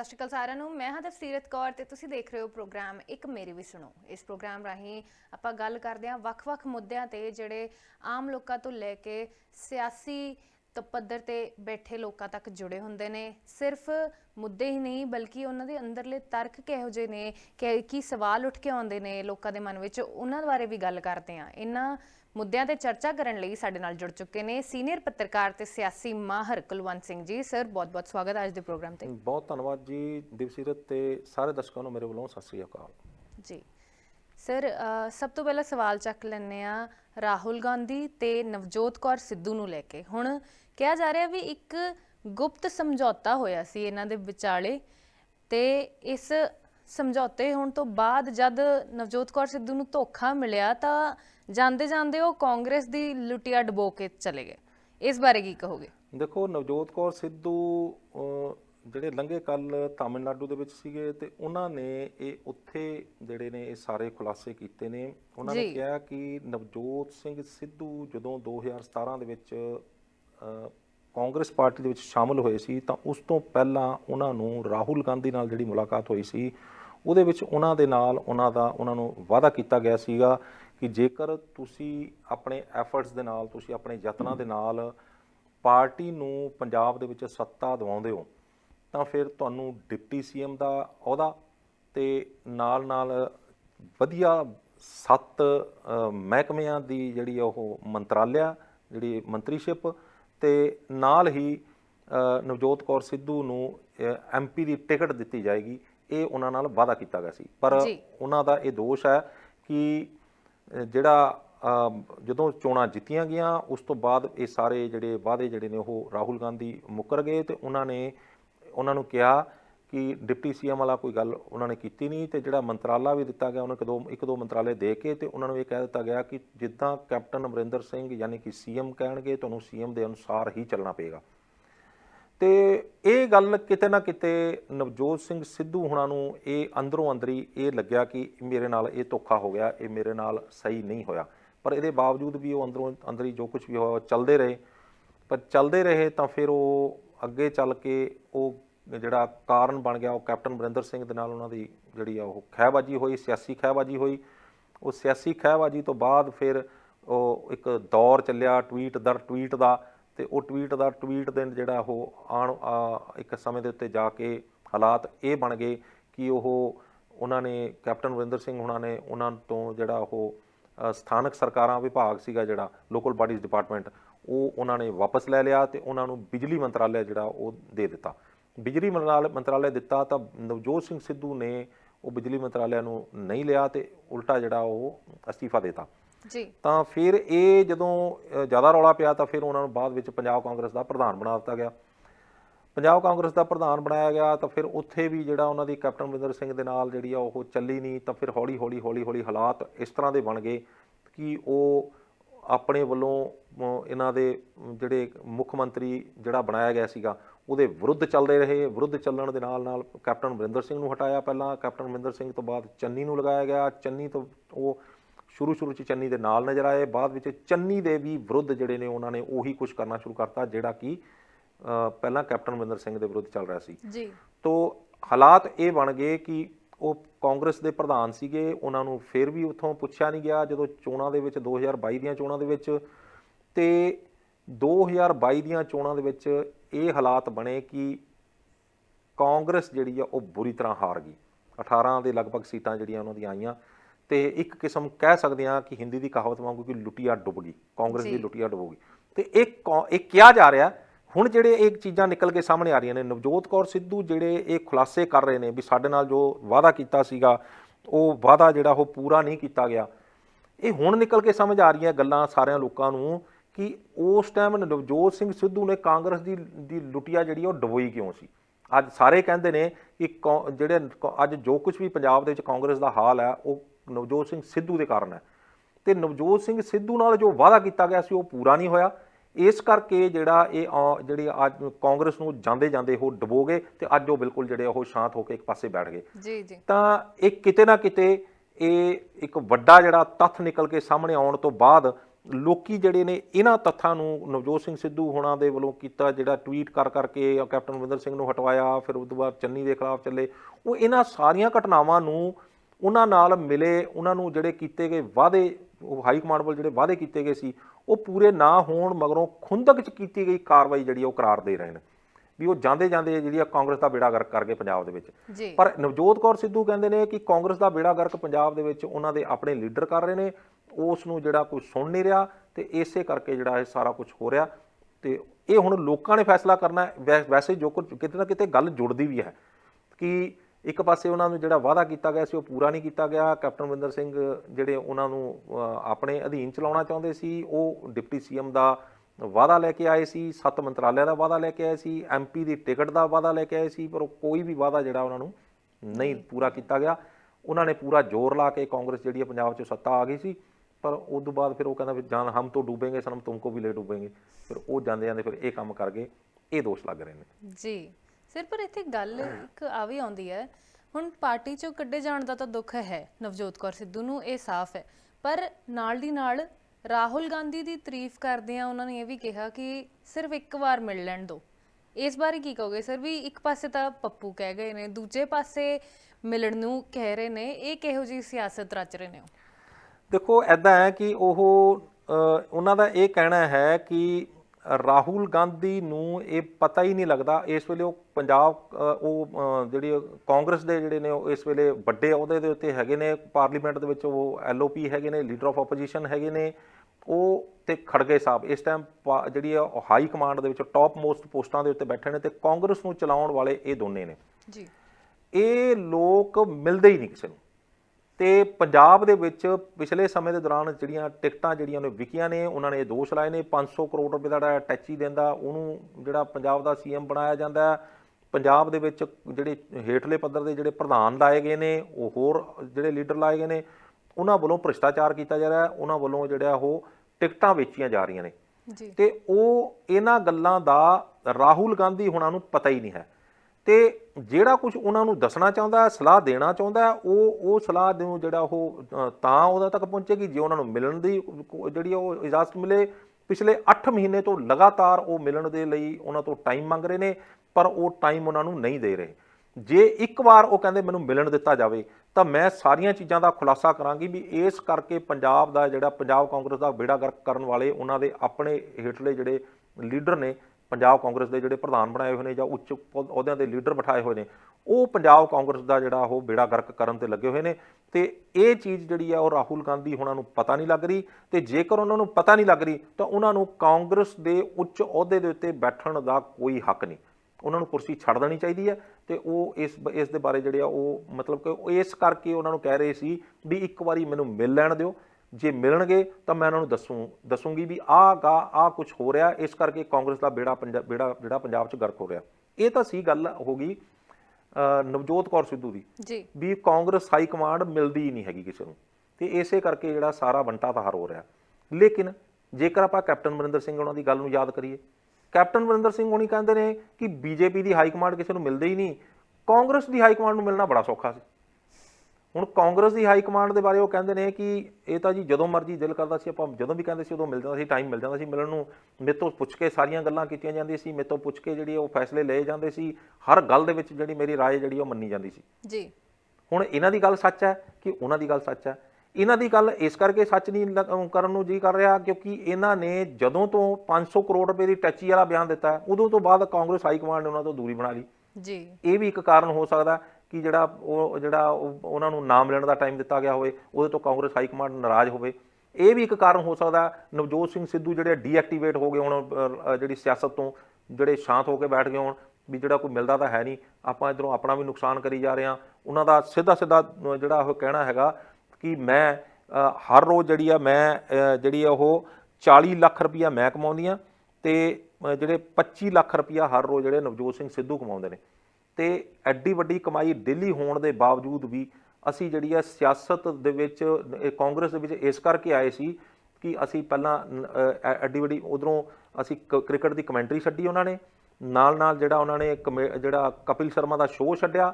ਸਤਿ ਸ਼੍ਰੀ ਅਕਾਲ ਸਾਰਿਆਂ ਨੂੰ। ਮੈਂ ਹਾਂ ਤਫਸੀਰਤ ਕੌਰ ਤੇ ਤੁਸੀਂ ਦੇਖ ਰਹੇ ਹੋ ਪ੍ਰੋਗਰਾਮ ਇੱਕ ਮੇਰੀ ਵੀ ਸੁਣੋ। ਇਸ ਪ੍ਰੋਗਰਾਮ ਰਾਹੀਂ ਆਪਾਂ ਗੱਲ ਕਰਦੇ ਹਾਂ ਵੱਖ-ਵੱਖ ਮੁੱਦਿਆਂ ਤੇ ਜਿਹੜੇ ਆਮ ਲੋਕਾਂ ਤੋਂ ਲੈ ਕੇ ਸਿਆਸੀ ਪੱਧਰ ਤੇ ਬੈਠੇ ਲੋਕਾਂ ਤੱਕ ਜੁੜੇ ਹੁੰਦੇ ਨੇ। ਸਿਰਫ ਮੁੱਦੇ ਹੀ ਨਹੀਂ, ਬਲਕਿ ਉਹਨਾਂ ਦੇ ਅੰਦਰਲੇ ਤਰਕ ਕਿਹੋ ਜਿਹੇ ਨੇ, ਕਿ ਕੀ ਸਵਾਲ ਉੱਠ ਕੇ ਆਉਂਦੇ ਨੇ ਲੋਕਾਂ ਦੇ ਮਨ ਵਿੱਚ, ਉਹਨਾਂ ਬਾਰੇ ਵੀ ਗੱਲ ਕਰਦੇ ਹਾਂ। ਇਹਨਾਂ ਮੁੱਦਿਆਂ ਤੇ ਚਰਚਾ ਕਰਨ ਲਈ ਸਾਡੇ ਨਾਲ ਜੁੜ ਚੁੱਕੇ ਨੇ ਸੀਨੀਅਰ ਪੱਤਰਕਾਰ ਤੇ ਸਿਆਸੀ ਮਾਹਰ ਕੁਲਵੰਤ ਸਿੰਘ ਜੀ। ਸਰ ਬਹੁਤ-ਬਹੁਤ ਸਵਾਗਤ ਹੈ ਅੱਜ ਦੇ ਪ੍ਰੋਗਰਾਮ ਤੇ। ਬਹੁਤ ਧੰਨਵਾਦ ਜੀ ਦਿਵਸੀਰਤ ਤੇ ਸਾਰੇ ਦਰਸ਼ਕਾਂ ਨੂੰ ਮੇਰੇ ਵੱਲੋਂ ਸਤਿ ਸ੍ਰੀ ਅਕਾਲ। ਜੀ। ਸਰ ਸਭ ਤੋਂ ਪਹਿਲਾਂ ਸਵਾਲ ਚੱਕ ਲੈਂਦੇ ਆ ਰਾਹੁਲ ਗਾਂਧੀ ਤੇ ਨਵਜੋਤ ਕੌਰ ਸਿੱਧੂ ਨੂੰ ਲੈ ਕੇ। ਹੁਣ ਕਿਹਾ ਜਾ ਰਿਹਾ ਵੀ ਇੱਕ ਗੁਪਤ ਸਮਝੌਤਾ ਹੋਇਆ ਸੀ ਇਹਨਾਂ ਦੇ ਵਿਚਾਲੇ ਤੇ ਇਸ ਸਮਝੌਤੇ ਹੋਣ ਤੋਂ ਬਾਅਦ ਜਦ ਨਵਜੋਤ ਕੌਰ ਸਿੱਧੂ ਨੂੰ ਧੋਖਾ ਮਿਲਿਆ ਤਾਂ ਜਾਂਦੇ ਜਾਂਦੇ ਉਹ ਕਾਂਗਰਸ ਦੀ ਲੁੱਟਿਆ ਡਬੋ ਕੇ ਚਲੇ ਗਏ। ਇਸ ਬਾਰੇ ਕੀ ਕਹੋਗੇ? ਦੇਖੋ ਨਵਜੋਤ ਕੌਰ ਸਿੱਧੂ ਜਿਹੜੇ ਲੰਘੇ ਕੱਲ ਤਾਮਿਲਨਾਡੂ ਦੇ ਵਿੱਚ ਸੀਗੇ ਤੇ ਉਹਨਾਂ ਨੇ ਇਹ ਉੱਥੇ ਜਿਹੜੇ ਨੇ ਇਹ ਸਾਰੇ ਖੁਲਾਸੇ ਕੀਤੇ ਨੇ। ਉਹਨਾਂ ਨੇ। ਕਿਹਾ ਕਿ ਨਵਜੋਤ ਸਿੰਘ ਸਿੱਧੂ ਜਦੋਂ 2017 ਦੇ ਵਿੱਚ ਕਾਂਗਰਸ ਪਾਰਟੀ ਦੇ ਵਿੱਚ ਸ਼ਾਮਲ ਹੋਏ ਸੀ ਤਾਂ ਉਸ ਤੋਂ ਪਹਿਲਾਂ ਉਹਨਾਂ ਨੂੰ ਰਾਹੁਲ ਗਾਂਧੀ ਨਾਲ ਜਿਹੜੀ ਮੁਲਾਕਾਤ ਹੋਈ ਸੀ ਉਹਦੇ ਵਿੱਚ ਉਹਨਾਂ ਦੇ ਨਾਲ ਉਹਨਾਂ ਦਾ ਉਹਨਾਂ ਨੂੰ ਵਾਅਦਾ ਕੀਤਾ ਗਿਆ ਸੀਗਾ ਕਿ ਜੇਕਰ ਤੁਸੀਂ ਆਪਣੇ ਐਫਰਟਸ ਦੇ ਨਾਲ ਤੁਸੀਂ ਆਪਣੇ ਯਤਨਾਂ ਦੇ ਨਾਲ ਪਾਰਟੀ ਨੂੰ ਪੰਜਾਬ ਦੇ ਵਿੱਚ ਸੱਤਾ ਦਿਵਾਉਂਦੇ ਹੋ ਤਾਂ ਫਿਰ ਤੁਹਾਨੂੰ ਡਿਪਟੀ ਸੀਐਮ ਦਾ ਅਹੁਦਾ ਤੇ ਨਾਲ ਨਾਲ ਵਧੀਆ ਸੱਤ ਮਹਿਕਮਿਆਂ ਦੀ ਜਿਹੜੀ ਉਹ ਮੰਤਰਾਲਿਆ ਜਿਹੜੀ ਮੰਤਰੀਸ਼ਿਪ ਤੇ ਨਾਲ ਹੀ ਨਵਜੋਤ ਕੌਰ ਸਿੱਧੂ ਨੂੰ ਐਮਪੀ ਦੀ ਟਿਕਟ ਦਿੱਤੀ ਜਾਏਗੀ ਇਹ ਉਹਨਾਂ ਨਾਲ ਵਾਅਦਾ ਕੀਤਾ ਗਿਆ ਸੀ ਪਰ। ਉਹਨਾਂ ਦਾ ਇਹ ਦੋਸ਼ ਹੈ ਕਿ ਜਿਹੜਾ ਜਦੋਂ ਚੋਣਾਂ ਜਿੱਤੀਆਂ ਗਈਆਂ, ਉਸ ਤੋਂ ਬਾਅਦ ਇਹ ਸਾਰੇ ਜਿਹੜੇ ਵਾਅਦੇ ਜਿਹੜੇ ਨੇ ਉਹ ਰਾਹੁਲ ਗਾਂਧੀ ਮੁੱਕਰ ਗਏ ਤੇ ਉਹਨਾਂ ਨੇ, ਉਹਨਾਂ ਨੂੰ ਕਿਹਾ ਕਿ ਡਿਪਟੀ ਸੀਐਮ ਵਾਲਾ ਕੋਈ ਗੱਲ ਉਹਨਾਂ ਨੇ ਕੀਤੀ ਨਹੀਂ ਤੇ ਜਿਹੜਾ ਮੰਤਰਾਲਾ ਵੀ ਦਿੱਤਾ ਗਿਆ, ਉਹਨਾਂ ਇੱਕ ਦੋ ਇੱਕ ਦੋ ਮੰਤਰਾਲੇ ਦੇ ਕੇ ਤੇ ਉਹਨਾਂ ਨੂੰ ਇਹ ਕਹਿ ਦਿੱਤਾ ਗਿਆ ਕਿ ਜਿੱਦਾਂ ਕੈਪਟਨ ਅਮਰਿੰਦਰ ਸਿੰਘ ਯਾਨੀ ਕਿ ਸੀਐਮ ਕਹਿਣਗੇ, ਤੁਹਾਨੂੰ ਸੀਐਮ ਦੇ ਅਨੁਸਾਰ ਹੀ ਚੱਲਣਾ ਪਏਗਾ। ਤੇ ਇਹ ਗੱਲ ਕਿਤੇ ਨਾ ਕਿਤੇ ਨਵਜੋਤ ਸਿੰਘ ਸਿੱਧੂ ਹੁਣਾਂ ਨੂੰ ਇਹ ਅੰਦਰੋਂ ਅੰਦਰੀ ਇਹ ਲੱਗਿਆ ਕਿ ਮੇਰੇ ਨਾਲ ਇਹ ਧੋਖਾ ਹੋ ਗਿਆ, ਇਹ ਮੇਰੇ ਨਾਲ ਸਹੀ ਨਹੀਂ ਹੋਇਆ। ਪਰ ਇਹਦੇ ਬਾਵਜੂਦ ਵੀ ਉਹ ਅੰਦਰੋਂ ਅੰਦਰੀ ਜੋ ਕੁਝ ਵੀ ਹੋਇਆ, ਉਹ ਚੱਲਦੇ ਰਹੇ। ਪਰ ਚੱਲਦੇ ਰਹੇ ਤਾਂ ਫਿਰ ਉਹ ਅੱਗੇ ਚੱਲ ਕੇ ਉਹ ਜਿਹੜਾ ਕਾਰਨ ਬਣ ਗਿਆ, ਉਹ ਕੈਪਟਨ ਅਮਰਿੰਦਰ ਸਿੰਘ ਦੇ ਨਾਲ ਉਹਨਾਂ ਦੀ ਜਿਹੜੀ ਆ ਉਹ ਖਹਿਬਾਜੀ ਹੋਈ, ਸਿਆਸੀ ਖਹਿਬਾਜੀ ਹੋਈ। ਉਹ ਸਿਆਸੀ ਖਹਿਬਾਜੀ ਤੋਂ ਬਾਅਦ ਫਿਰ ਉਹ ਇੱਕ ਦੌਰ ਚੱਲਿਆ, ਟਵੀਟ ਦਰ, ਟਵੀਟ ਦਾ। ਤੇ ਉਹ ਟਵੀਟ ਦਾ ਟਵੀਟ ਦੇ ਜਿਹੜਾ ਉਹ ਆਣ ਆ, ਇੱਕ ਸਮੇਂ ਦੇ ਉੱਤੇ ਜਾ ਕੇ ਹਾਲਾਤ ਇਹ ਬਣ ਗਏ ਕਿ ਉਹ ਉਹਨਾਂ ਨੇ ਕੈਪਟਨ ਅਮਰਿੰਦਰ ਸਿੰਘ ਹੁਣਾਂ ਨੇ ਉਹਨਾਂ ਤੋਂ ਜਿਹੜਾ ਉਹ ਸਥਾਨਕ ਸਰਕਾਰਾਂ ਵਿਭਾਗ ਸੀਗਾ ਜਿਹੜਾ ਲੋਕਲ ਬਾਡੀਜ਼ ਡਿਪਾਰਟਮੈਂਟ ਉਹ ਉਹਨਾਂ ਨੇ ਵਾਪਸ ਲੈ ਲਿਆ ਤੇ ਉਹਨਾਂ ਨੂੰ ਬਿਜਲੀ ਮੰਤਰਾਲੇ ਜਿਹੜਾ ਉਹ ਦੇ ਦਿੱਤਾ। ਬਿਜਲੀ ਮੰਤਰਾਲੇ ਮੰਤਰਾਲੇ ਦਿੱਤਾ ਤਾਂ ਨਵਜੋਤ ਸਿੰਘ ਸਿੱਧੂ ਨੇ ਉਹ ਬਿਜਲੀ ਮੰਤਰਾਲਿਆਂ ਨੂੰ ਨਹੀਂ ਲਿਆ ਤੇ ਉਲਟਾ ਜਿਹੜਾ ਉਹ ਅਸਤੀਫਾ ਦਿੱਤਾ। ਜੀ। ਤਾਂ ਫਿਰ ਇਹ ਜਦੋਂ ਜ਼ਿਆਦਾ ਰੌਲਾ ਪਿਆ ਤਾਂ ਫਿਰ ਉਹਨਾਂ ਨੂੰ ਬਾਅਦ ਵਿੱਚ ਪੰਜਾਬ ਕਾਂਗਰਸ ਦਾ ਪ੍ਰਧਾਨ ਬਣਾ ਦਿੱਤਾ ਗਿਆ। ਪੰਜਾਬ ਕਾਂਗਰਸ ਦਾ ਪ੍ਰਧਾਨ ਬਣਾਇਆ ਗਿਆ ਤਾਂ ਫਿਰ ਉੱਥੇ ਵੀ ਜਿਹੜਾ ਉਹਨਾਂ ਦੀ ਕੈਪਟਨ ਅਮਰਿੰਦਰ ਸਿੰਘ ਦੇ ਨਾਲ ਜਿਹੜੀ ਆ ਉਹ ਚੱਲੀ ਨਹੀਂ ਤਾਂ ਫਿਰ ਹੌਲੀ ਹੌਲੀ ਹੌਲੀ ਹੌਲੀ ਹਾਲਾਤ ਇਸ ਤਰ੍ਹਾਂ ਦੇ ਬਣ ਗਏ ਕਿ ਉਹ ਆਪਣੇ ਵੱਲੋਂ ਇਹਨਾਂ ਦੇ ਜਿਹੜੇ ਮੁੱਖ ਮੰਤਰੀ ਜਿਹੜਾ ਬਣਾਇਆ ਗਿਆ ਸੀਗਾ, ਉਹਦੇ ਵਿਰੁੱਧ ਚੱਲਦੇ ਰਹੇ। ਵਿਰੁੱਧ ਚੱਲਣ ਦੇ ਨਾਲ ਨਾਲ ਕੈਪਟਨ ਅਮਰਿੰਦਰ ਸਿੰਘ ਨੂੰ ਹਟਾਇਆ ਪਹਿਲਾਂ। ਕੈਪਟਨ ਅਮਰਿੰਦਰ ਸਿੰਘ ਤੋਂ ਬਾਅਦ ਚੰਨੀ ਨੂੰ ਲਗਾਇਆ ਗਿਆ। ਚੰਨੀ ਤੋਂ ਉਹ ਸ਼ੁਰੂ ਸ਼ੁਰੂ ਚ ਚੰਨੀ ਦੇ ਨਾਲ ਨਜ਼ਰ ਆਏ ਬਾਅਦ ਵਿੱਚ ਚੰਨੀ ਦੇ ਵੀ ਵਿਰੁੱਧ ਜਿਹੜੇ ਨੇ ਉਹਨਾਂ ਨੇ ਉਹੀ ਕੁਝ ਕਰਨਾ ਸ਼ੁਰੂ ਕਰਤਾ ਜਿਹੜਾ ਕਿ ਪਹਿਲਾਂ ਕੈਪਟਨ ਅਮਰਿੰਦਰ ਸਿੰਘ ਦੇ ਵਿਰੁੱਧ ਚੱਲ ਰਿਹਾ ਸੀ। ਜੀ। ਤੋ ਹਾਲਾਤ ਇਹ ਬਣ ਗਏ ਕਿ ਉਹ ਕਾਂਗਰਸ ਦੇ ਪ੍ਰਧਾਨ ਸੀਗੇ ਉਹਨਾਂ ਨੂੰ ਫਿਰ ਵੀ ਉੱਥੋਂ ਪੁੱਛਿਆ ਨਹੀਂ ਗਿਆ ਜਦੋਂ ਚੋਣਾਂ ਦੇ ਵਿੱਚ 2022 ਦੀਆਂ ਚੋਣਾਂ ਦੇ ਵਿੱਚ ਤੇ 2022 ਦੀਆਂ ਚੋਣਾਂ ਦੇ ਵਿੱਚ ਇਹ ਹਾਲਾਤ ਬਣੇ ਕਿ ਕਾਂਗਰਸ ਜਿਹੜੀ ਆ ਉਹ ਬੁਰੀ ਤਰ੍ਹਾਂ ਹਾਰ ਗਈ। 18 ਦੇ ਲਗਭਗ ਸੀਟਾਂ ਜਿਹੜੀਆਂ ਉਹਨਾਂ ਦੀਆਂ ਆਈਆਂ ਤੇ ਇੱਕ ਕਿਸਮ ਕਹਿ ਸਕਦੇ ਹਾਂ ਕਿ ਹਿੰਦੀ ਦੀ ਕਹਾਵਤ ਵਾਂਗੂ ਕਿ ਲੁੱਟੀਆ ਡੁੱਬ ਗਈ ਕਾਂਗਰਸ ਦੀ। ਲੁੱਟੀਆ ਡੁੱਬ ਗਈ ਤੇ ਇਹ ਇਹ ਕਿਹਾ ਜਾ ਰਿਹਾ ਹੁਣ ਜਿਹੜੇ ਇਹ ਚੀਜ਼ਾਂ ਨਿਕਲ ਕੇ ਸਾਹਮਣੇ ਆ ਰਹੀਆਂ ਨੇ ਨਵਜੋਤ ਕੌਰ ਸਿੱਧੂ ਜਿਹੜੇ ਇਹ ਖੁਲਾਸੇ ਕਰ ਰਹੇ ਨੇ ਵੀ ਸਾਡੇ ਨਾਲ ਜੋ ਵਾਅਦਾ ਕੀਤਾ ਸੀਗਾ ਉਹ ਵਾਅਦਾ ਜਿਹੜਾ ਉਹ ਪੂਰਾ ਨਹੀਂ ਕੀਤਾ ਗਿਆ। ਇਹ ਹੁਣ ਨਿਕਲ ਕੇ ਸਮਝ ਆ ਰਹੀਆਂ ਗੱਲਾਂ ਸਾਰਿਆਂ ਲੋਕਾਂ ਨੂੰ ਕਿ ਉਸ ਟਾਈਮ ਨਵਜੋਤ ਸਿੰਘ ਸਿੱਧੂ ਨੇ ਕਾਂਗਰਸ ਦੀ ਦੀ ਲੁੱਟਿਆ ਜਿਹੜੀ ਉਹ ਡਬੋਈ ਕਿਉਂ ਸੀ? ਅੱਜ ਸਾਰੇ ਕਹਿੰਦੇ ਨੇ ਕਿ ਜਿਹੜੇ ਅੱਜ ਜੋ ਕੁਝ ਵੀ ਪੰਜਾਬ ਦੇ ਵਿੱਚ ਕਾਂਗਰਸ ਦਾ ਹਾਲ ਹੈ ਉਹ ਨਵਜੋਤ ਸਿੰਘ ਸਿੱਧੂ ਦੇ ਕਾਰਨ ਹੈ। ਤੇ ਨਵਜੋਤ ਸਿੰਘ ਸਿੱਧੂ ਨਾਲ ਜੋ ਵਾਅਦਾ ਕੀਤਾ ਗਿਆ ਸੀ ਉਹ ਪੂਰਾ ਨਹੀਂ ਹੋਇਆ। ਇਸ ਕਰਕੇ ਜਿਹੜਾ ਇਹ ਜਿਹੜੀ ਅੱਜ ਕਾਂਗਰਸ ਨੂੰ ਜਾਂਦੇ ਜਾਂਦੇ ਉਹ ਡਬੋਗੇ ਤੇ ਅੱਜ ਉਹ ਬਿਲਕੁਲ ਜਿਹੜੇ ਉਹ ਸ਼ਾਂਤ ਹੋ ਕੇ ਇੱਕ ਪਾਸੇ ਬੈਠ ਗਏ। ਜੀ ਜੀ। ਤਾਂ ਇਹ ਕਿਤੇ ਨਾ ਕਿਤੇ ਇਹ ਇੱਕ ਵੱਡਾ ਜਿਹੜਾ ਤੱਥ ਨਿਕਲ ਕੇ ਸਾਹਮਣੇ ਆਉਣ ਤੋਂ ਬਾਅਦ ਲੋਕੀ ਜਿਹੜੇ ਨੇ ਇਹਨਾਂ ਤੱਥਾਂ ਨੂੰ ਨਵਜੋਤ ਸਿੰਘ ਸਿੱਧੂ ਹੋਣਾ ਦੇ ਵੱਲੋਂ ਕੀਤਾ ਜਿਹੜਾ ਟਵੀਟ ਕਰ ਕਰਕੇ ਕੈਪਟਨ ਅਮਰਿੰਦਰ ਸਿੰਘ ਨੂੰ ਹਟਵਾਇਆ ਫਿਰ ਉਸ ਤੋਂ ਬਾਅਦ ਚੰਨੀ ਦੇ ਖਿਲਾਫ ਚੱਲੇ ਉਹ ਇਹਨਾਂ ਸਾਰੀਆਂ ਘਟਨਾਵਾਂ ਨੂੰ ਉਹਨਾਂ ਨਾਲ ਮਿਲੇ ਉਹਨਾਂ ਨੂੰ ਜਿਹੜੇ ਕੀਤੇ ਗਏ ਵਾਅਦੇ ਉਹ ਹਾਈ ਕਮਾਂਡ ਵੱਲ ਜਿਹੜੇ ਵਾਅਦੇ ਕੀਤੇ ਗਏ ਸੀ ਉਹ ਪੂਰੇ ਨਾ ਹੋਣ ਮਗਰੋਂ ਖੁੰਦਕ ਚ ਕੀਤੀ ਗਈ ਕਾਰਵਾਈ ਜਿਹੜੀ ਉਹ ਕਰਾਰ ਦੇ ਰਹੇ ਨੇ। ਵੀ ਉਹ ਜਾਂਦੇ ਜਾਂਦੇ ਜਿਹੜੀ ਆ ਕਾਂਗਰਸ ਦਾ ਬੇੜਾ ਗਰਕ ਕਰ ਗਏ ਪੰਜਾਬ ਦੇ ਵਿੱਚ। ਪਰ ਨਵਜੋਤ ਕੌਰ ਸਿੱਧੂ ਕਹਿੰਦੇ ਨੇ ਕਿ ਕਾਂਗਰਸ ਦਾ ਬੇੜਾ ਗਰਕ ਪੰਜਾਬ ਦੇ ਵਿੱਚ ਉਹਨਾਂ ਦੇ ਆਪਣੇ ਲੀਡਰ ਕਰ ਰਹੇ ਨੇ ਉਸ ਨੂੰ ਜਿਹੜਾ ਕੋਈ ਸੁਣ ਨਹੀਂ ਰਿਹਾ ਤੇ ਇਸੇ ਕਰਕੇ ਜਿਹੜਾ ਇਹ ਸਾਰਾ ਕੁਝ ਹੋ ਰਿਹਾ ਤੇ ਇਹ ਹੁਣ ਲੋਕਾਂ ਨੇ ਫੈਸਲਾ ਕਰਨਾ ਵੈਸੇ ਜੋ ਕੁਝ ਕਿਤੇ ਨਾ ਕਿਤੇ ਗੱਲ ਜੁੜਦੀ ਵੀ ਹੈ ਕਿ ਇੱਕ ਪਾਸੇ ਉਹਨਾਂ ਨੂੰ ਜਿਹੜਾ ਵਾਅਦਾ ਕੀਤਾ ਗਿਆ ਸੀ ਉਹ ਪੂਰਾ ਨਹੀਂ ਕੀਤਾ ਗਿਆ। ਕੈਪਟਨ ਅਮਰਿੰਦਰ ਸਿੰਘ ਜਿਹੜੇ ਉਹਨਾਂ ਨੂੰ ਆਪਣੇ ਅਧੀਨ ਚਲਾਉਣਾ ਚਾਹੁੰਦੇ ਸੀ ਉਹ ਡਿਪਟੀ ਸੀਐਮ ਦਾ ਵਾਅਦਾ ਲੈ ਕੇ ਆਏ ਸੀ ਸੱਤ ਮੰਤਰਾਲਿਆਂ ਦਾ ਵਾਅਦਾ ਲੈ ਕੇ ਆਏ ਸੀ ਐਮਪੀ ਦੀ ਟਿਕਟ ਦਾ ਵਾਅਦਾ ਲੈ ਕੇ ਆਏ ਸੀ ਪਰ ਕੋਈ ਵੀ ਵਾਅਦਾ ਜਿਹੜਾ ਉਹਨਾਂ ਨੂੰ ਨਹੀਂ ਪੂਰਾ ਕੀਤਾ ਗਿਆ। ਉਹਨਾਂ ਨੇ ਪੂਰਾ ਜ਼ੋਰ ਲਾ ਕੇ ਕਾਂਗਰਸ ਜਿਹੜੀ ਹੈ ਪੰਜਾਬ 'ਚ ਸੱਤਾ ਆ ਗਈ ਸੀ ਪਰ ਉਸ ਤੋਂ ਬਾਅਦ ਫਿਰ ਉਹ ਕਹਿੰਦਾ ਵੀ ਜਾਨ ਹਮ ਤੋਂ ਡੂਬेंगे ਸਨਮ ਤੁਮਕੋ ਵੀ ਲੈ ਡੂਬेंगे ਫਿਰ ਉਹ ਜਾਂਦੇ ਜਾਂਦੇ ਫਿਰ ਇਹ ਕੰਮ ਕਰ ਗਏ ਇਹ ਦੋਸ਼ ਲੱਗ ਰਹੇ ਨੇ। ਜੀ। ਸਿਰ ਪਰ ਇੱਥੇ ਗੱਲ ਇੱਕ ਆ ਵੀ ਆਉਂਦੀ ਹੈ। ਹੁਣ ਪਾਰਟੀ ਚੋਂ ਕੱਢੇ ਜਾਣ ਦਾ ਤਾਂ ਦੁੱਖ ਹੈ, ਨਵਜੋਤ ਕੌਰ ਸਿੱਧੂ ਨੂੰ ਇਹ ਸਾਫ਼ ਹੈ। ਪਰ ਨਾਲ ਦੀ ਨਾਲ ਰਾਹੁਲ ਗਾਂਧੀ ਦੀ ਤਾਰੀਫ ਕਰਦੇ ਆ ਉਹਨਾਂ ਨੇ ਇਹ ਵੀ ਕਿਹਾ ਕਿ ਸਿਰਫ ਇੱਕ ਵਾਰ ਮਿਲ ਲੈਣ ਦਿਓ ਇਸ ਬਾਰੇ ਕੀ ਕਹੋਗੇ? ਸਰ, ਵੀ ਇੱਕ ਪਾਸੇ ਤਾਂ ਪੱਪੂ ਕਹਿ ਗਏ ਨੇ, ਦੂਜੇ ਪਾਸੇ ਮਿਲਣ ਨੂੰ ਕਹਿ ਰਹੇ ਨੇ। ਇਹ ਕਿਹੋ ਜੀ ਸਿਆਸਤ ਰਚ ਰਹੇ ਨੇ ਉਹ? ਦੇਖੋ ਐਦਾਂ ਹੈ ਕਿ ਉਹ ਉਹਨਾਂ ਦਾ ਇਹ ਕਹਿਣਾ ਹੈ ਕਿ ਰਾਹੁਲ ਗਾਂਧੀ ਨੂੰ ਇਹ ਪਤਾ ਹੀ ਨਹੀਂ ਲੱਗਦਾ। ਇਸ ਵੇਲੇ ਉਹ ਪੰਜਾਬ ਉਹ ਜਿਹੜੀ ਕਾਂਗਰਸ ਦੇ ਜਿਹੜੇ ਨੇ ਉਹ ਇਸ ਵੇਲੇ ਵੱਡੇ ਅਹੁਦੇ ਦੇ ਉੱਤੇ ਹੈਗੇ ਨੇ। ਪਾਰਲੀਮੈਂਟ ਦੇ ਵਿੱਚ ਉਹ ਐਲਓਪੀ ਹੈਗੇ ਨੇ ਲੀਡਰ ਆਫ ਆਪੋਜੀਸ਼ਨ ਹੈਗੇ ਨੇ। ਉਹ ਤੇ ਖੜਗੇ ਸਾਹਿਬ ਇਸ ਟਾਈਮ ਜਿਹੜੀ ਆ ਹਾਈ ਕਮਾਂਡ ਦੇ ਵਿੱਚ ਟੌਪ ਮੋਸਟ ਪੋਸਟਾਂ ਦੇ ਉੱਤੇ ਬੈਠੇ ਨੇ ਤੇ ਕਾਂਗਰਸ ਨੂੰ ਚਲਾਉਣ ਵਾਲੇ ਇਹ ਦੋਨੇ ਨੇ। ਜੀ। ਇਹ ਲੋਕ ਮਿਲਦੇ ਹੀ ਨਹੀਂ ਕਿਸੇ ਨੂੰ। ਤੇ ਪੰਜਾਬ ਦੇ ਵਿੱਚ ਪਿਛਲੇ ਸਮੇਂ ਦੇ ਦੌਰਾਨ ਜਿਹੜੀਆਂ ਟਿਕਟਾਂ ਜਿਹੜੀਆਂ ਨੇ ਵਿਕੀਆਂ ਨੇ ਉਹਨਾਂ ਨੇ ਇਹ ਦੋਸ਼ ਲਾਏ ਨੇ। 500 ਕਰੋੜ ਰੁਪਏ ਦਾ ਜਿਹੜਾ ਟੈਚੀ ਦਿੰਦਾ ਉਹਨੂੰ ਜਿਹੜਾ ਪੰਜਾਬ ਦਾ ਸੀਐਮ ਬਣਾਇਆ ਜਾਂਦਾ ਹੈ। ਪੰਜਾਬ ਦੇ ਵਿੱਚ ਜਿਹੜੇ ਹੇਠਲੇ ਪੱਧਰ ਦੇ ਜਿਹੜੇ ਪ੍ਰਧਾਨ ਲਾਏ ਗਏ ਨੇ ਉਹ ਹੋਰ ਜਿਹੜੇ ਲੀਡਰ ਲਾਏ ਗਏ ਨੇ ਉਹਨਾਂ ਵੱਲੋਂ ਭ੍ਰਿਸ਼ਟਾਚਾਰ ਕੀਤਾ ਜਾ ਰਿਹਾ ਹੈ। ਉਹਨਾਂ ਵੱਲੋਂ ਜਿਹੜਾ ਉਹ ਟਿਕਟਾਂ ਵੇਚੀਆਂ ਜਾ ਰਹੀਆਂ ਨੇ। ਤੇ ਉਹ ਇਹਨਾਂ ਗੱਲਾਂ ਦਾ ਰਾਹੁਲ ਗਾਂਧੀ ਹੁਣਾਂ ਨੂੰ ਪਤਾ ਹੀ ਨਹੀਂ ਹੈ। ਤੇ ਜਿਹੜਾ ਕੁਝ ਉਹਨਾਂ ਨੂੰ ਦੱਸਣਾ ਚਾਹੁੰਦਾ, ਸਲਾਹ ਦੇਣਾ ਚਾਹੁੰਦਾ, ਉਹ ਉਹ ਸਲਾਹ ਨੂੰ ਜਿਹੜਾ ਉਹ ਤਾਂ ਉਹਦਾ ਤੱਕ ਪਹੁੰਚੇਗੀ ਜੇ ਉਹਨਾਂ ਨੂੰ ਮਿਲਣ ਦੀ ਜਿਹੜੀ ਉਹ ਇਜਾਜ਼ਤ ਮਿਲੇ। ਪਿਛਲੇ 8 ਮਹੀਨੇ ਤੋਂ ਲਗਾਤਾਰ ਉਹ ਮਿਲਣ ਦੇ ਲਈ ਉਹਨਾਂ ਤੋਂ ਟਾਈਮ ਮੰਗ ਰਹੇ ਨੇ, ਪਰ ਉਹ ਟਾਈਮ ਉਹਨਾਂ ਨੂੰ ਨਹੀਂ ਦੇ ਰਹੇ। ਜੇ ਇੱਕ ਵਾਰ ਉਹ ਕਹਿੰਦੇ ਮੈਨੂੰ ਮਿਲਣ ਦਿੱਤਾ ਜਾਵੇ, ਤਾਂ ਮੈਂ ਸਾਰੀਆਂ ਚੀਜ਼ਾਂ ਦਾ ਖੁਲਾਸਾ ਕਰਾਂਗੀ ਵੀ ਇਸ ਕਰਕੇ ਪੰਜਾਬ ਦਾ ਜਿਹੜਾ, ਪੰਜਾਬ ਕਾਂਗਰਸ ਦਾ ਬੇੜਾ ਗਰਕ ਕਰਨ ਵਾਲੇ ਉਹਨਾਂ ਦੇ ਆਪਣੇ ਹੇਠਲੇ ਜਿਹੜੇ ਲੀਡਰ ਨੇ ਪੰਜਾਬ ਕਾਂਗਰਸ ਦੇ ਜਿਹੜੇ ਪ੍ਰਧਾਨ ਬਣਾਏ ਹੋਏ ਨੇ ਜਾਂ ਉੱਚ ਪਦ- ਅਹੁਦਿਆਂ ਦੇ ਲੀਡਰ ਬਿਠਾਏ ਹੋਏ ਨੇ, ਉਹ ਪੰਜਾਬ ਕਾਂਗਰਸ ਦਾ ਜਿਹੜਾ ਉਹ ਬੇੜਾ ਗਰਕ ਕਰਨ ਤੇ ਲੱਗੇ ਹੋਏ ਨੇ ਤੇ ਇਹ ਚੀਜ਼ ਜਿਹੜੀ ਆ ਉਹ ਰਾਹੁਲ ਗਾਂਧੀ ਉਹਨਾਂ ਨੂੰ ਪਤਾ ਨਹੀਂ ਲੱਗ ਰਹੀ ਤੇ ਜੇਕਰ ਉਹਨਾਂ ਨੂੰ ਪਤਾ ਨਹੀਂ ਲੱਗ ਰਹੀ ਤਾਂ ਉਹਨਾਂ ਨੂੰ ਕਾਂਗਰਸ ਦੇ ਉੱਚ ਅਹੁਦੇ ਦੇ ਉੱਤੇ ਬੈਠਣ ਦਾ ਕੋਈ ਹੱਕ ਨਹੀਂ। ਉਹਨਾਂ ਨੂੰ ਕੁਰਸੀ ਛੱਡ ਦੇਣੀ ਚਾਹੀਦੀ ਹੈ ਤੇ ਉਹ ਇਸ ਬ- ਇਸ ਦੇ ਬਾਰੇ ਜਿਹੜੇ ਆ ਉਹ ਮਤਲਬ ਕਿ ਉਹ ਇਸ ਕਰਕੇ ਉਹਨਾਂ ਨੂੰ ਕਹਿ ਰਹੇ ਸੀ ਵੀ ਇੱਕ ਵਾਰੀ ਮੈਨੂੰ ਮਿਲ ਲੈਣ ਦਿਓ ਜੇ ਮਿਲਣਗੇ ਤਾਂ ਮੈਂ ਉਹਨਾਂ ਨੂੰ ਦੱਸੂ ਦੱਸੂਗੀ ਵੀ ਆਹ ਗਾ ਆਹ ਕੁਝ ਹੋ ਰਿਹਾ ਇਸ ਕਰਕੇ ਕਾਂਗਰਸ ਦਾ ਬੇੜਾ ਪੰਜਾਬ ਬੇੜਾ ਜਿਹੜਾ ਪੰਜਾਬ 'ਚ ਗਰਕ ਹੋ ਰਿਹਾ। ਇਹ ਤਾਂ ਸੀ ਗੱਲ ਹੋ ਗਈ ਨਵਜੋਤ ਕੌਰ ਸਿੱਧੂ ਦੀ। ਜੀ। ਵੀ ਕਾਂਗਰਸ ਹਾਈ ਕਮਾਂਡ ਮਿਲਦੀ ਹੀ ਨਹੀਂ ਹੈਗੀ ਕਿਸੇ ਨੂੰ। ਤੇ ਇਸੇ ਕਰਕੇ ਜਿਹੜਾ ਸਾਰਾ ਬੰਟਾ ਤਾਹਰ ਹੋ ਰਿਹਾ। ਲੇਕਿਨ ਜੇਕਰ ਆਪਾਂ ਕੈਪਟਨ ਅਮਰਿੰਦਰ ਸਿੰਘ ਉਹਨਾਂ ਦੀ ਗੱਲ ਨੂੰ ਯਾਦ ਕਰੀਏ ਕੈਪਟਨ ਅਮਰਿੰਦਰ ਸਿੰਘ ਹੋਣੀ ਕਹਿੰਦੇ ਨੇ ਕਿ ਬੀਜੇਪੀ ਦੀ ਹਾਈ ਕਮਾਂਡ ਕਿਸੇ ਨੂੰ ਮਿਲਦੀ ਹੀ ਨਹੀਂ। ਕਾਂਗਰਸ ਦੀ ਹਾਈ ਕਮਾਂਡ ਨੂੰ ਮਿਲਣਾ ਬੜਾ ਸੌਖਾ ਸੀ। ਹੁਣ ਕਾਂਗਰਸ ਦੀ ਹਾਈ ਕਮਾਂਡ ਦੇ ਬਾਰੇ ਉਹ ਕਹਿੰਦੇ ਨੇ ਕਿ ਇਹ ਤਾਂ ਜੀ ਜਦੋਂ ਮਰਜ਼ੀ ਦਿਲ ਕਰਦਾ ਸੀ ਆਪਾਂ ਜਦੋਂ ਵੀ ਕਹਿੰਦੇ ਸੀ ਉਦੋਂ ਮਿਲ ਜਾਂਦਾ ਸੀ ਟਾਈਮ ਮਿਲ ਜਾਂਦਾ ਸੀ ਮਿਲਣ ਨੂੰ ਮੇਰੇ ਤੋਂ ਪੁੱਛ ਕੇ ਸਾਰੀਆਂ ਗੱਲਾਂ ਕੀਤੀਆਂ ਜਾਂਦੀਆਂ ਸੀ ਮੇਰੇ ਤੋਂ ਪੁੱਛ ਕੇ ਜਿਹੜੀ ਉਹ ਫੈਸਲੇ ਲਏ ਜਾਂਦੇ ਸੀ ਹਰ ਗੱਲ ਦੇ ਵਿੱਚ ਜਿਹੜੀ ਮੇਰੀ رائے ਜਿਹੜੀ ਉਹ ਮੰਨੀ ਜਾਂਦੀ ਸੀ ਜੀ ਹੁਣ ਇਹਨਾਂ ਦੀ ਗੱਲ ਸੱਚ ਹੈ ਕਿ ਉਹਨਾਂ ਦੀ ਗੱਲ ਸੱਚ ਹੈ ਇਹਨਾਂ ਦੀ ਗੱਲ ਇਸ ਕਰਕੇ ਸੱਚ ਨਹੀਂ ਲ- ਅਹ ਕਰਨ ਨੂੰ ਜੀ ਕਰ ਰਿਹਾ ਕਿਉਂਕਿ ਇਹਨਾਂ ਨੇ ਜਦੋਂ ਤੋਂ 500 ਕਰੋੜ ਰੁਪਏ ਦੀ ਟੱਚੀ ਵਾਲਾ ਬਿਆਨ ਦਿੱਤਾ ਹੈ, ਉਦੋਂ ਤੋਂ ਬਾਅਦ ਕਾਂਗਰਸ ਹਾਈ ਕਮਾਂਡ ਨੇ ਉਹਨਾਂ ਤੋਂ ਦੂਰੀ ਬਣਾ ਲਈ ਜੀ ਇਹ ਵੀ ਇੱਕ ਕਾਰਨ ਹੋ ਸਕਦਾ ਕਿ ਜਿਹੜਾ ਉਹ, ਜਿਹੜਾ ਉਹ- ਉਹਨਾਂ ਨੂੰ ਨਾਮ ਲੈਣ ਦਾ ਟਾਈਮ ਦਿੱਤਾ ਗਿਆ ਹੋਵੇ, ਉਹਦੇ ਤੋਂ ਕਾਂਗਰਸ ਹਾਈ ਕਮਾਂਡ ਨਾਰਾਜ਼ ਹੋਵੇ। ਇਹ ਵੀ ਇੱਕ ਕਾਰਨ ਹੋ ਸਕਦਾ ਨਵਜੋਤ ਸਿੰਘ ਸਿੱਧੂ ਜਿਹੜੇ ਡੀਐਕਟੀਵੇਟ ਹੋ ਗਏ ਹੁਣ ਜਿਹੜੀ ਸਿਆਸਤ ਤੋਂ, ਜਿਹੜੇ ਸ਼ਾਂਤ ਹੋ ਕੇ ਬੈਠ ਗਏ ਹੋਣ, ਵੀ ਜਿਹੜਾ ਕੋਈ ਮਿਲਦਾ ਤਾਂ ਹੈ ਨਹੀਂ। ਆਪਾਂ ਇਧਰੋਂ ਆਪਣਾ ਵੀ ਨੁਕਸਾਨ ਕਰੀ ਜਾ ਰਹੇ ਹਾਂ। ਉਹਨਾਂ ਦਾ ਸਿੱਧਾ ਸਿੱਧਾ ਜਿਹੜਾ ਉਹ ਕਹਿਣਾ ਹੈਗਾ ਕਿ ਮੈਂ ਹਰ ਰੋਜ਼ ਜਿਹੜੀ ਆ ਮੈਂ ਜਿਹੜੀ ਆ ਉਹ 40 ਲੱਖ ਰੁਪਈਆ ਮੈਂ ਕਮਾਉਂਦੀ ਆ ਤੇ ਜਿਹੜੇ 25 ਲੱਖ ਰੁਪਈਆ ਹਰ ਰੋਜ਼ ਜਿਹੜੇ ਨਵਜੋਤ ਸਿੰਘ ਸਿੱਧੂ ਕਮਾਉਂਦੇ ਨੇ। ਤੇ ਐਡੀ ਵੱਡੀ ਕਮਾਈ ਡੇਲੀ ਹੋਣ ਦੇ ਬਾਵਜੂਦ ਵੀ ਅਸੀਂ ਜਿਹੜੀ ਆ ਸਿਆਸਤ ਦੇ ਵਿੱਚ ਕਾਂਗਰਸ ਦੇ ਵਿੱਚ ਇਸ ਕਰਕੇ ਆਏ ਸੀ ਕਿ ਅਸੀਂ ਪਹਿਲਾਂ ਐਡੀ ਵੱਡੀ ਉਧਰੋਂ ਅਸੀਂ ਕ- ਕ੍ਰਿਕਟ ਦੀ ਕਮੈਂਟਰੀ ਛੱਡੀ ਉਹਨਾਂ ਨੇ। ਨਾਲ ਨਾਲ ਜਿਹੜਾ ਉਹਨਾਂ ਨੇ ਕਮੇ- ਜਿਹੜਾ ਕਪਿਲ ਸ਼ਰਮਾ ਦਾ ਸ਼ੋਅ ਛੱਡਿਆ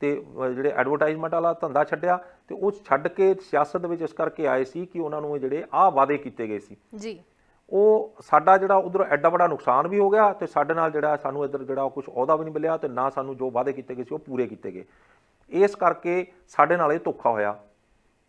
ਤੇ ਜਿਹੜੇ ਐਡਵਰਟਾਈਜ਼ਮੈਂਟ ਵਾਲਾ ਧੰਦਾ ਛੱਡਿਆ ਤੇ ਉਹ ਛੱਡ ਕੇ ਸਿਆਸਤ ਦੇ ਵਿੱਚ ਇਸ ਕਰਕੇ ਆਏ ਸੀ ਕਿ ਉਹਨਾਂ ਨੂੰ ਇਹ ਜਿਹੜੇ ਆਹ ਵਾਅਦੇ ਕੀਤੇ ਗਏ ਸੀ। ਜੀ। ਉਹ ਸਾਡਾ ਜਿਹੜਾ ਉਧਰ ਐਡਾ ਵੱਡਾ ਨੁਕਸਾਨ ਵੀ ਹੋ ਗਿਆ ਤੇ ਸਾਡੇ ਨਾਲ ਜਿਹੜਾ ਸਾਨੂੰ ਇਧਰ ਜਿਹੜਾ ਕੁਝ ਅਹੁਦਾ ਵੀ ਨਹੀਂ ਮਿਲਿਆ ਤੇ ਨਾ ਸਾਨੂੰ ਜੋ ਵਾਅਦੇ ਕੀਤੇ ਗਏ ਸੀ ਉਹ ਪੂਰੇ ਕੀਤੇ ਗਏ। ਇਸ ਕਰਕੇ ਸਾਡੇ ਨਾਲ ਇਹ ਧੋਖਾ ਹੋਇਆ।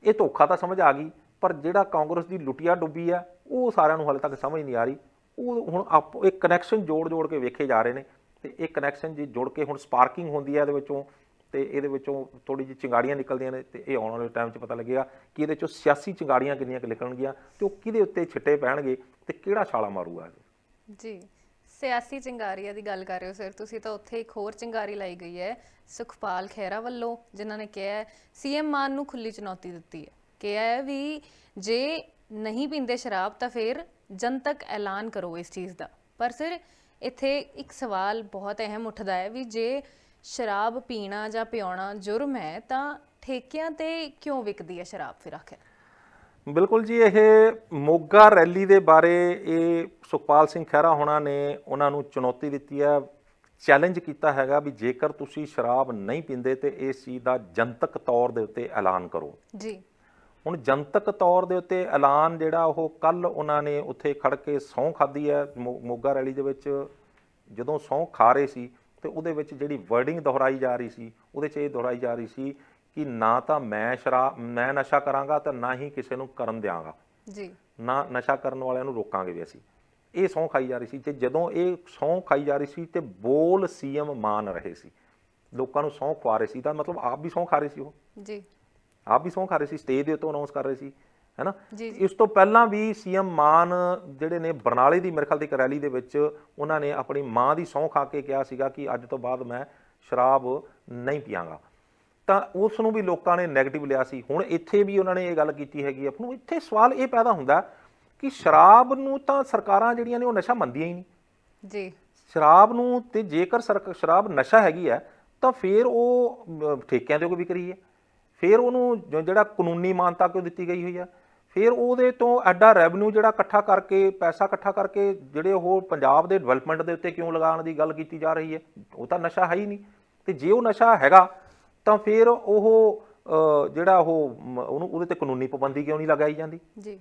ਇਹ ਧੋਖਾ ਤਾਂ ਸਮਝ ਆ ਗਈ, ਪਰ ਜਿਹੜਾ ਕਾਂਗਰਸ ਦੀ ਲੁੱਟਿਆ ਡੁੱਬੀ ਆ, ਉਹ ਸਾਰਿਆਂ ਨੂੰ ਹਾਲੇ ਤੱਕ ਸਮਝ ਨਹੀਂ ਆ ਰਹੀ। ਉਹ ਹੁਣ ਆਪ ਇੱਕ ਕਨੈਕਸ਼ਨ ਜੋੜ ਜੋੜ ਕੇ ਵੇਖੇ ਜਾ ਰਹੇ ਨੇ ਤੇ ਇਹ ਕਨੈਕਸ਼ਨ ਜੇ ਜੁੜ ਕੇ ਹੁਣ ਸਪਾਰਕਿੰਗ ਹੁੰਦੀ ਹੈ ਇਹਦੇ ਵਿੱਚੋਂ ਤੇ ਇਹਦੇ ਵਿੱਚੋਂ ਥੋੜੀ ਜਿਹੀ ਚਿੰਗਾੜੀਆਂ ਨਿਕਲਦੀਆਂ ਨੇ ਤੇ ਇਹ ਆਉਣ ਵਾਲੇ ਟਾਈਮ 'ਚ ਪਤਾ ਲੱਗੇਗਾ ਕਿ ਇਹਦੇ ਚੋਂ ਸਿਆਸੀ ਚਿੰਗਾੜੀਆਂ ਕਿੰਨੀਆਂ ਕੁ ਨਿਕਲਣਗੀਆਂ ਤੇ ਉਹ ਕਿਹਦੇ ਉੱਤੇ ਛਿੱਟੇ ਪੈਣਗੇ ਤੇ ਕਿਹੜਾ ਛਾਲਾ ਮਾਰੂਗਾ ਜੀ, ਸਿਆਸੀ ਚਿੰਗਾਰੀਆਂ ਦੀ ਗੱਲ ਕਰ ਰਹੇ ਹੋ ਸਰ ਤੁਸੀਂ ਤਾਂ ਉੱਥੇ ਇੱਕ ਹੋਰ ਚਿੰਗਾਰੀ ਲਾਈ ਗਈ ਹੈ, ਸੁਖਪਾਲ ਖਹਿਰਾ ਵੱਲੋਂ, ਜਿਨ੍ਹਾਂ ਨੇ ਕਿਹਾ ਹੈ, ਸੀਐਮ ਮਾਨ ਨੂੰ ਖੁੱਲੀ ਚੁਣੌਤੀ ਦਿੱਤੀ ਹੈ। ਕਿਹਾ ਹੈ ਵੀ ਜੇ ਨਹੀਂ ਪੀਂਦੇ ਸ਼ਰਾਬ ਤਾਂ ਫਿਰ ਜਨਤਕ ਐਲਾਨ ਕਰੋ ਇਸ ਚੀਜ਼ ਦਾ। ਪਰ ਸਰ ਇੱਥੇ ਇੱਕ ਸਵਾਲ ਬਹੁਤ ਅਹਿਮ ਉੱਠਦਾ ਹੈ ਵੀ ਜੇ ਸ਼ਰਾਬ ਪੀਣਾ ਜਾਂ ਪਿਆਉਣਾ ਜੁਰਮ ਹੈ ਤਾਂ ਠੇਕਿਆਂ ਤੇ ਕਿਉਂ ਵਿਕਦੀ ਹੈ ਸ਼ਰਾਬ ਫਿਰ ਆਖਿਰ? ਬਿਲਕੁਲ ਜੀ ਇਹ ਮੋਗਾ ਰੈਲੀ ਦੇ ਬਾਰੇ ਇਹ ਸੁਖਪਾਲ ਸਿੰਘ ਖਹਿਰਾ ਹੋਣਾ ਨੇ ਉਹਨਾਂ ਨੂੰ ਚੁਣੌਤੀ ਦਿੱਤੀ ਹੈ ਚੈਲੰਜ ਕੀਤਾ ਹੈਗਾ ਵੀ ਜੇਕਰ ਤੁਸੀਂ ਸ਼ਰਾਬ ਨਹੀਂ ਪੀਂਦੇ ਤੇ ਇਸ ਚੀਜ਼ ਦਾ ਜਨਤਕ ਤੌਰ ਦੇ ਉੱਤੇ ਐਲਾਨ ਕਰੋ। ਜੀ। ਹੁਣ ਜਨਤਕ ਤੌਰ ਦੇ ਉੱਤੇ ਐਲਾਨ ਜਿਹੜਾ ਉਹ ਕੱਲ ਉਹਨਾਂ ਨੇ ਉੱਥੇ ਖੜ ਕੇ ਸਹੁੰ ਖਾਦੀ ਹੈ ਮੋਗਾ ਰੈਲੀ ਦੇ ਵਿੱਚ। ਜਦੋਂ ਸਹੁੰ ਖਾ ਰਹੇ ਸੀ ਤੇ ਉਹਦੇ ਵਿੱਚ ਜਿਹੜੀ ਵਰਡਿੰਗ ਦੁਹਰਾਈ ਜਾ ਰਹੀ ਸੀ ਉਹਦੇ 'ਚ ਇਹ ਦੁਹਰਾਈ ਜਾ ਰਹੀ ਸੀ ਕਿ ਨਾ ਤਾਂ ਮੈਂ ਸ਼ਰਾਬ ਮੈਂ ਨਸ਼ਾ ਕਰਾਂਗਾ ਤੇ ਨਾ ਹੀ ਕਿਸੇ ਨੂੰ ਕਰਨ ਦਿਆਂਗਾ। ਜੀ। ਨਾ ਨਸ਼ਾ ਕਰਨ ਵਾਲਿਆਂ ਨੂੰ ਰੋਕਾਂਗੇ ਵੀ ਅਸੀਂ। ਇਹ ਸਹੁੰ ਖਾਈ ਜਾ ਰਹੀ ਸੀ ਤੇ ਜਦੋਂ ਇਹ ਸਹੁੰ ਖਾਈ ਜਾ ਰਹੀ ਸੀ ਤੇ ਬੋਲ ਸੀਐਮ ਮਾਨ ਰਹੇ ਸੀ। ਲੋਕਾਂ ਨੂੰ ਸਹੁੰ ਖਵਾ ਰਹੇ ਸੀ ਤਾਂ ਮਤਲਬ ਆਪ ਵੀ ਸਹੁੰ ਖਾ ਰਹੇ ਸੀ ਉਹ। ਜੀ। ਆਪ ਵੀ ਸਹੁੰ ਖਾ ਰਹੇ ਸੀ ਸਟੇਜ ਦੇ ਉੱਤੇ ਅਨਾਉਂਸ ਕਰ ਰਹੇ ਸੀ। ਹੈਨਾ? ਜੀ, ਇਸ ਤੋਂ ਪਹਿਲਾਂ ਵੀ ਸੀਐਮ ਮਾਨ ਜਿਹੜੇ ਨੇ ਬਰਨਾਲੇ ਦੀ ਮੇਰੇ ਖਿਆਲ ਦੀ ਇੱਕ ਰੈਲੀ ਦੇ ਵਿੱਚ ਉਹਨਾਂ ਨੇ ਆਪਣੀ ਮਾਂ ਦੀ ਸਹੁੰ ਖਾ ਕੇ ਕਿਹਾ ਸੀਗਾ ਕਿ ਅੱਜ ਤੋਂ ਬਾਅਦ ਮੈਂ ਸ਼ਰਾਬ ਨਹੀਂ ਪੀਵਾਂਗਾ ਤਾਂ ਉਸ ਨੂੰ ਵੀ ਲੋਕਾਂ ਨੇ 네ਗੇਟਿਵ ਲਿਆ ਸੀ। ਹੁਣ ਇੱਥੇ ਵੀ ਉਹਨਾਂ ਨੇ ਇਹ ਗੱਲ ਕੀਤੀ ਹੈਗੀ ਆ। ਹੁਣ ਇੱਥੇ ਸਵਾਲ ਇਹ ਪੈਦਾ ਹੁੰਦਾ ਕਿ ਸ਼ਰਾਬ ਨੂੰ ਤਾਂ ਸਰਕਾਰਾਂ ਜਿਹੜੀਆਂ ਨੇ ਉਹ ਨਸ਼ਾ ਮੰਨਦੀਆਂ ਹੀ ਨਹੀਂ। ਜੀ। ਸ਼ਰਾਬ ਨੂੰ ਤੇ ਜੇਕਰ ਸ਼ਰਾਬ ਨਸ਼ਾ ਹੈਗੀ ਹੈ ਤਾਂ ਫਿਰ ਉਹ ਠੇਕਿਆਂ ਤੇ ਕੋਈ ਵਿਕ ਰਹੀ ਹੈ। ਫਿਰ ਉਹਨੂੰ ਜਿਹੜਾ ਕਾਨੂੰਨੀ ਮਾਨਤਾ ਕਿਉਂ ਦਿੱਤੀ ਗਈ ਹੋਈ ਹੈ ਫਿਰ ਉਹਦੇ ਤੋਂ ਐਡਾ ਰੈਵਨਿਊ ਜਿਹੜਾ ਇਕੱਠਾ ਕਰਕੇ ਪੈਸਾ ਇਕੱਠਾ ਕਰਕੇ ਜਿਹੜੇ ਉਹ ਪੰਜਾਬ ਦੇ ਡਿਵੈਲਪਮੈਂਟ ਦੇ ਉੱਤੇ ਕਿਉਂ ਲਗਾਉਣ ਦੀ ਗੱਲ ਕੀਤੀ ਜਾ ਰਹੀ ਹੈ ਉਹ ਤਾਂ ਨਸ਼ਾ ਹੈ ਹੀ ਨਹੀਂ। ਤੇ ਜੇ ਉਹ ਨਸ਼ਾ ਹੈਗਾ ਤਾਂ ਫਿਰ ਉਹ ਜਿਹੜਾ ਉਹ ਉਹਨੂੰ ਉਹਦੇ ਤੇ ਕਾਨੂੰਨੀ ਪਾਬੰਦੀ ਕਿਉਂ ਨਹੀਂ ਲਗਾਈ ਜਾਂਦੀ? ਜੀ।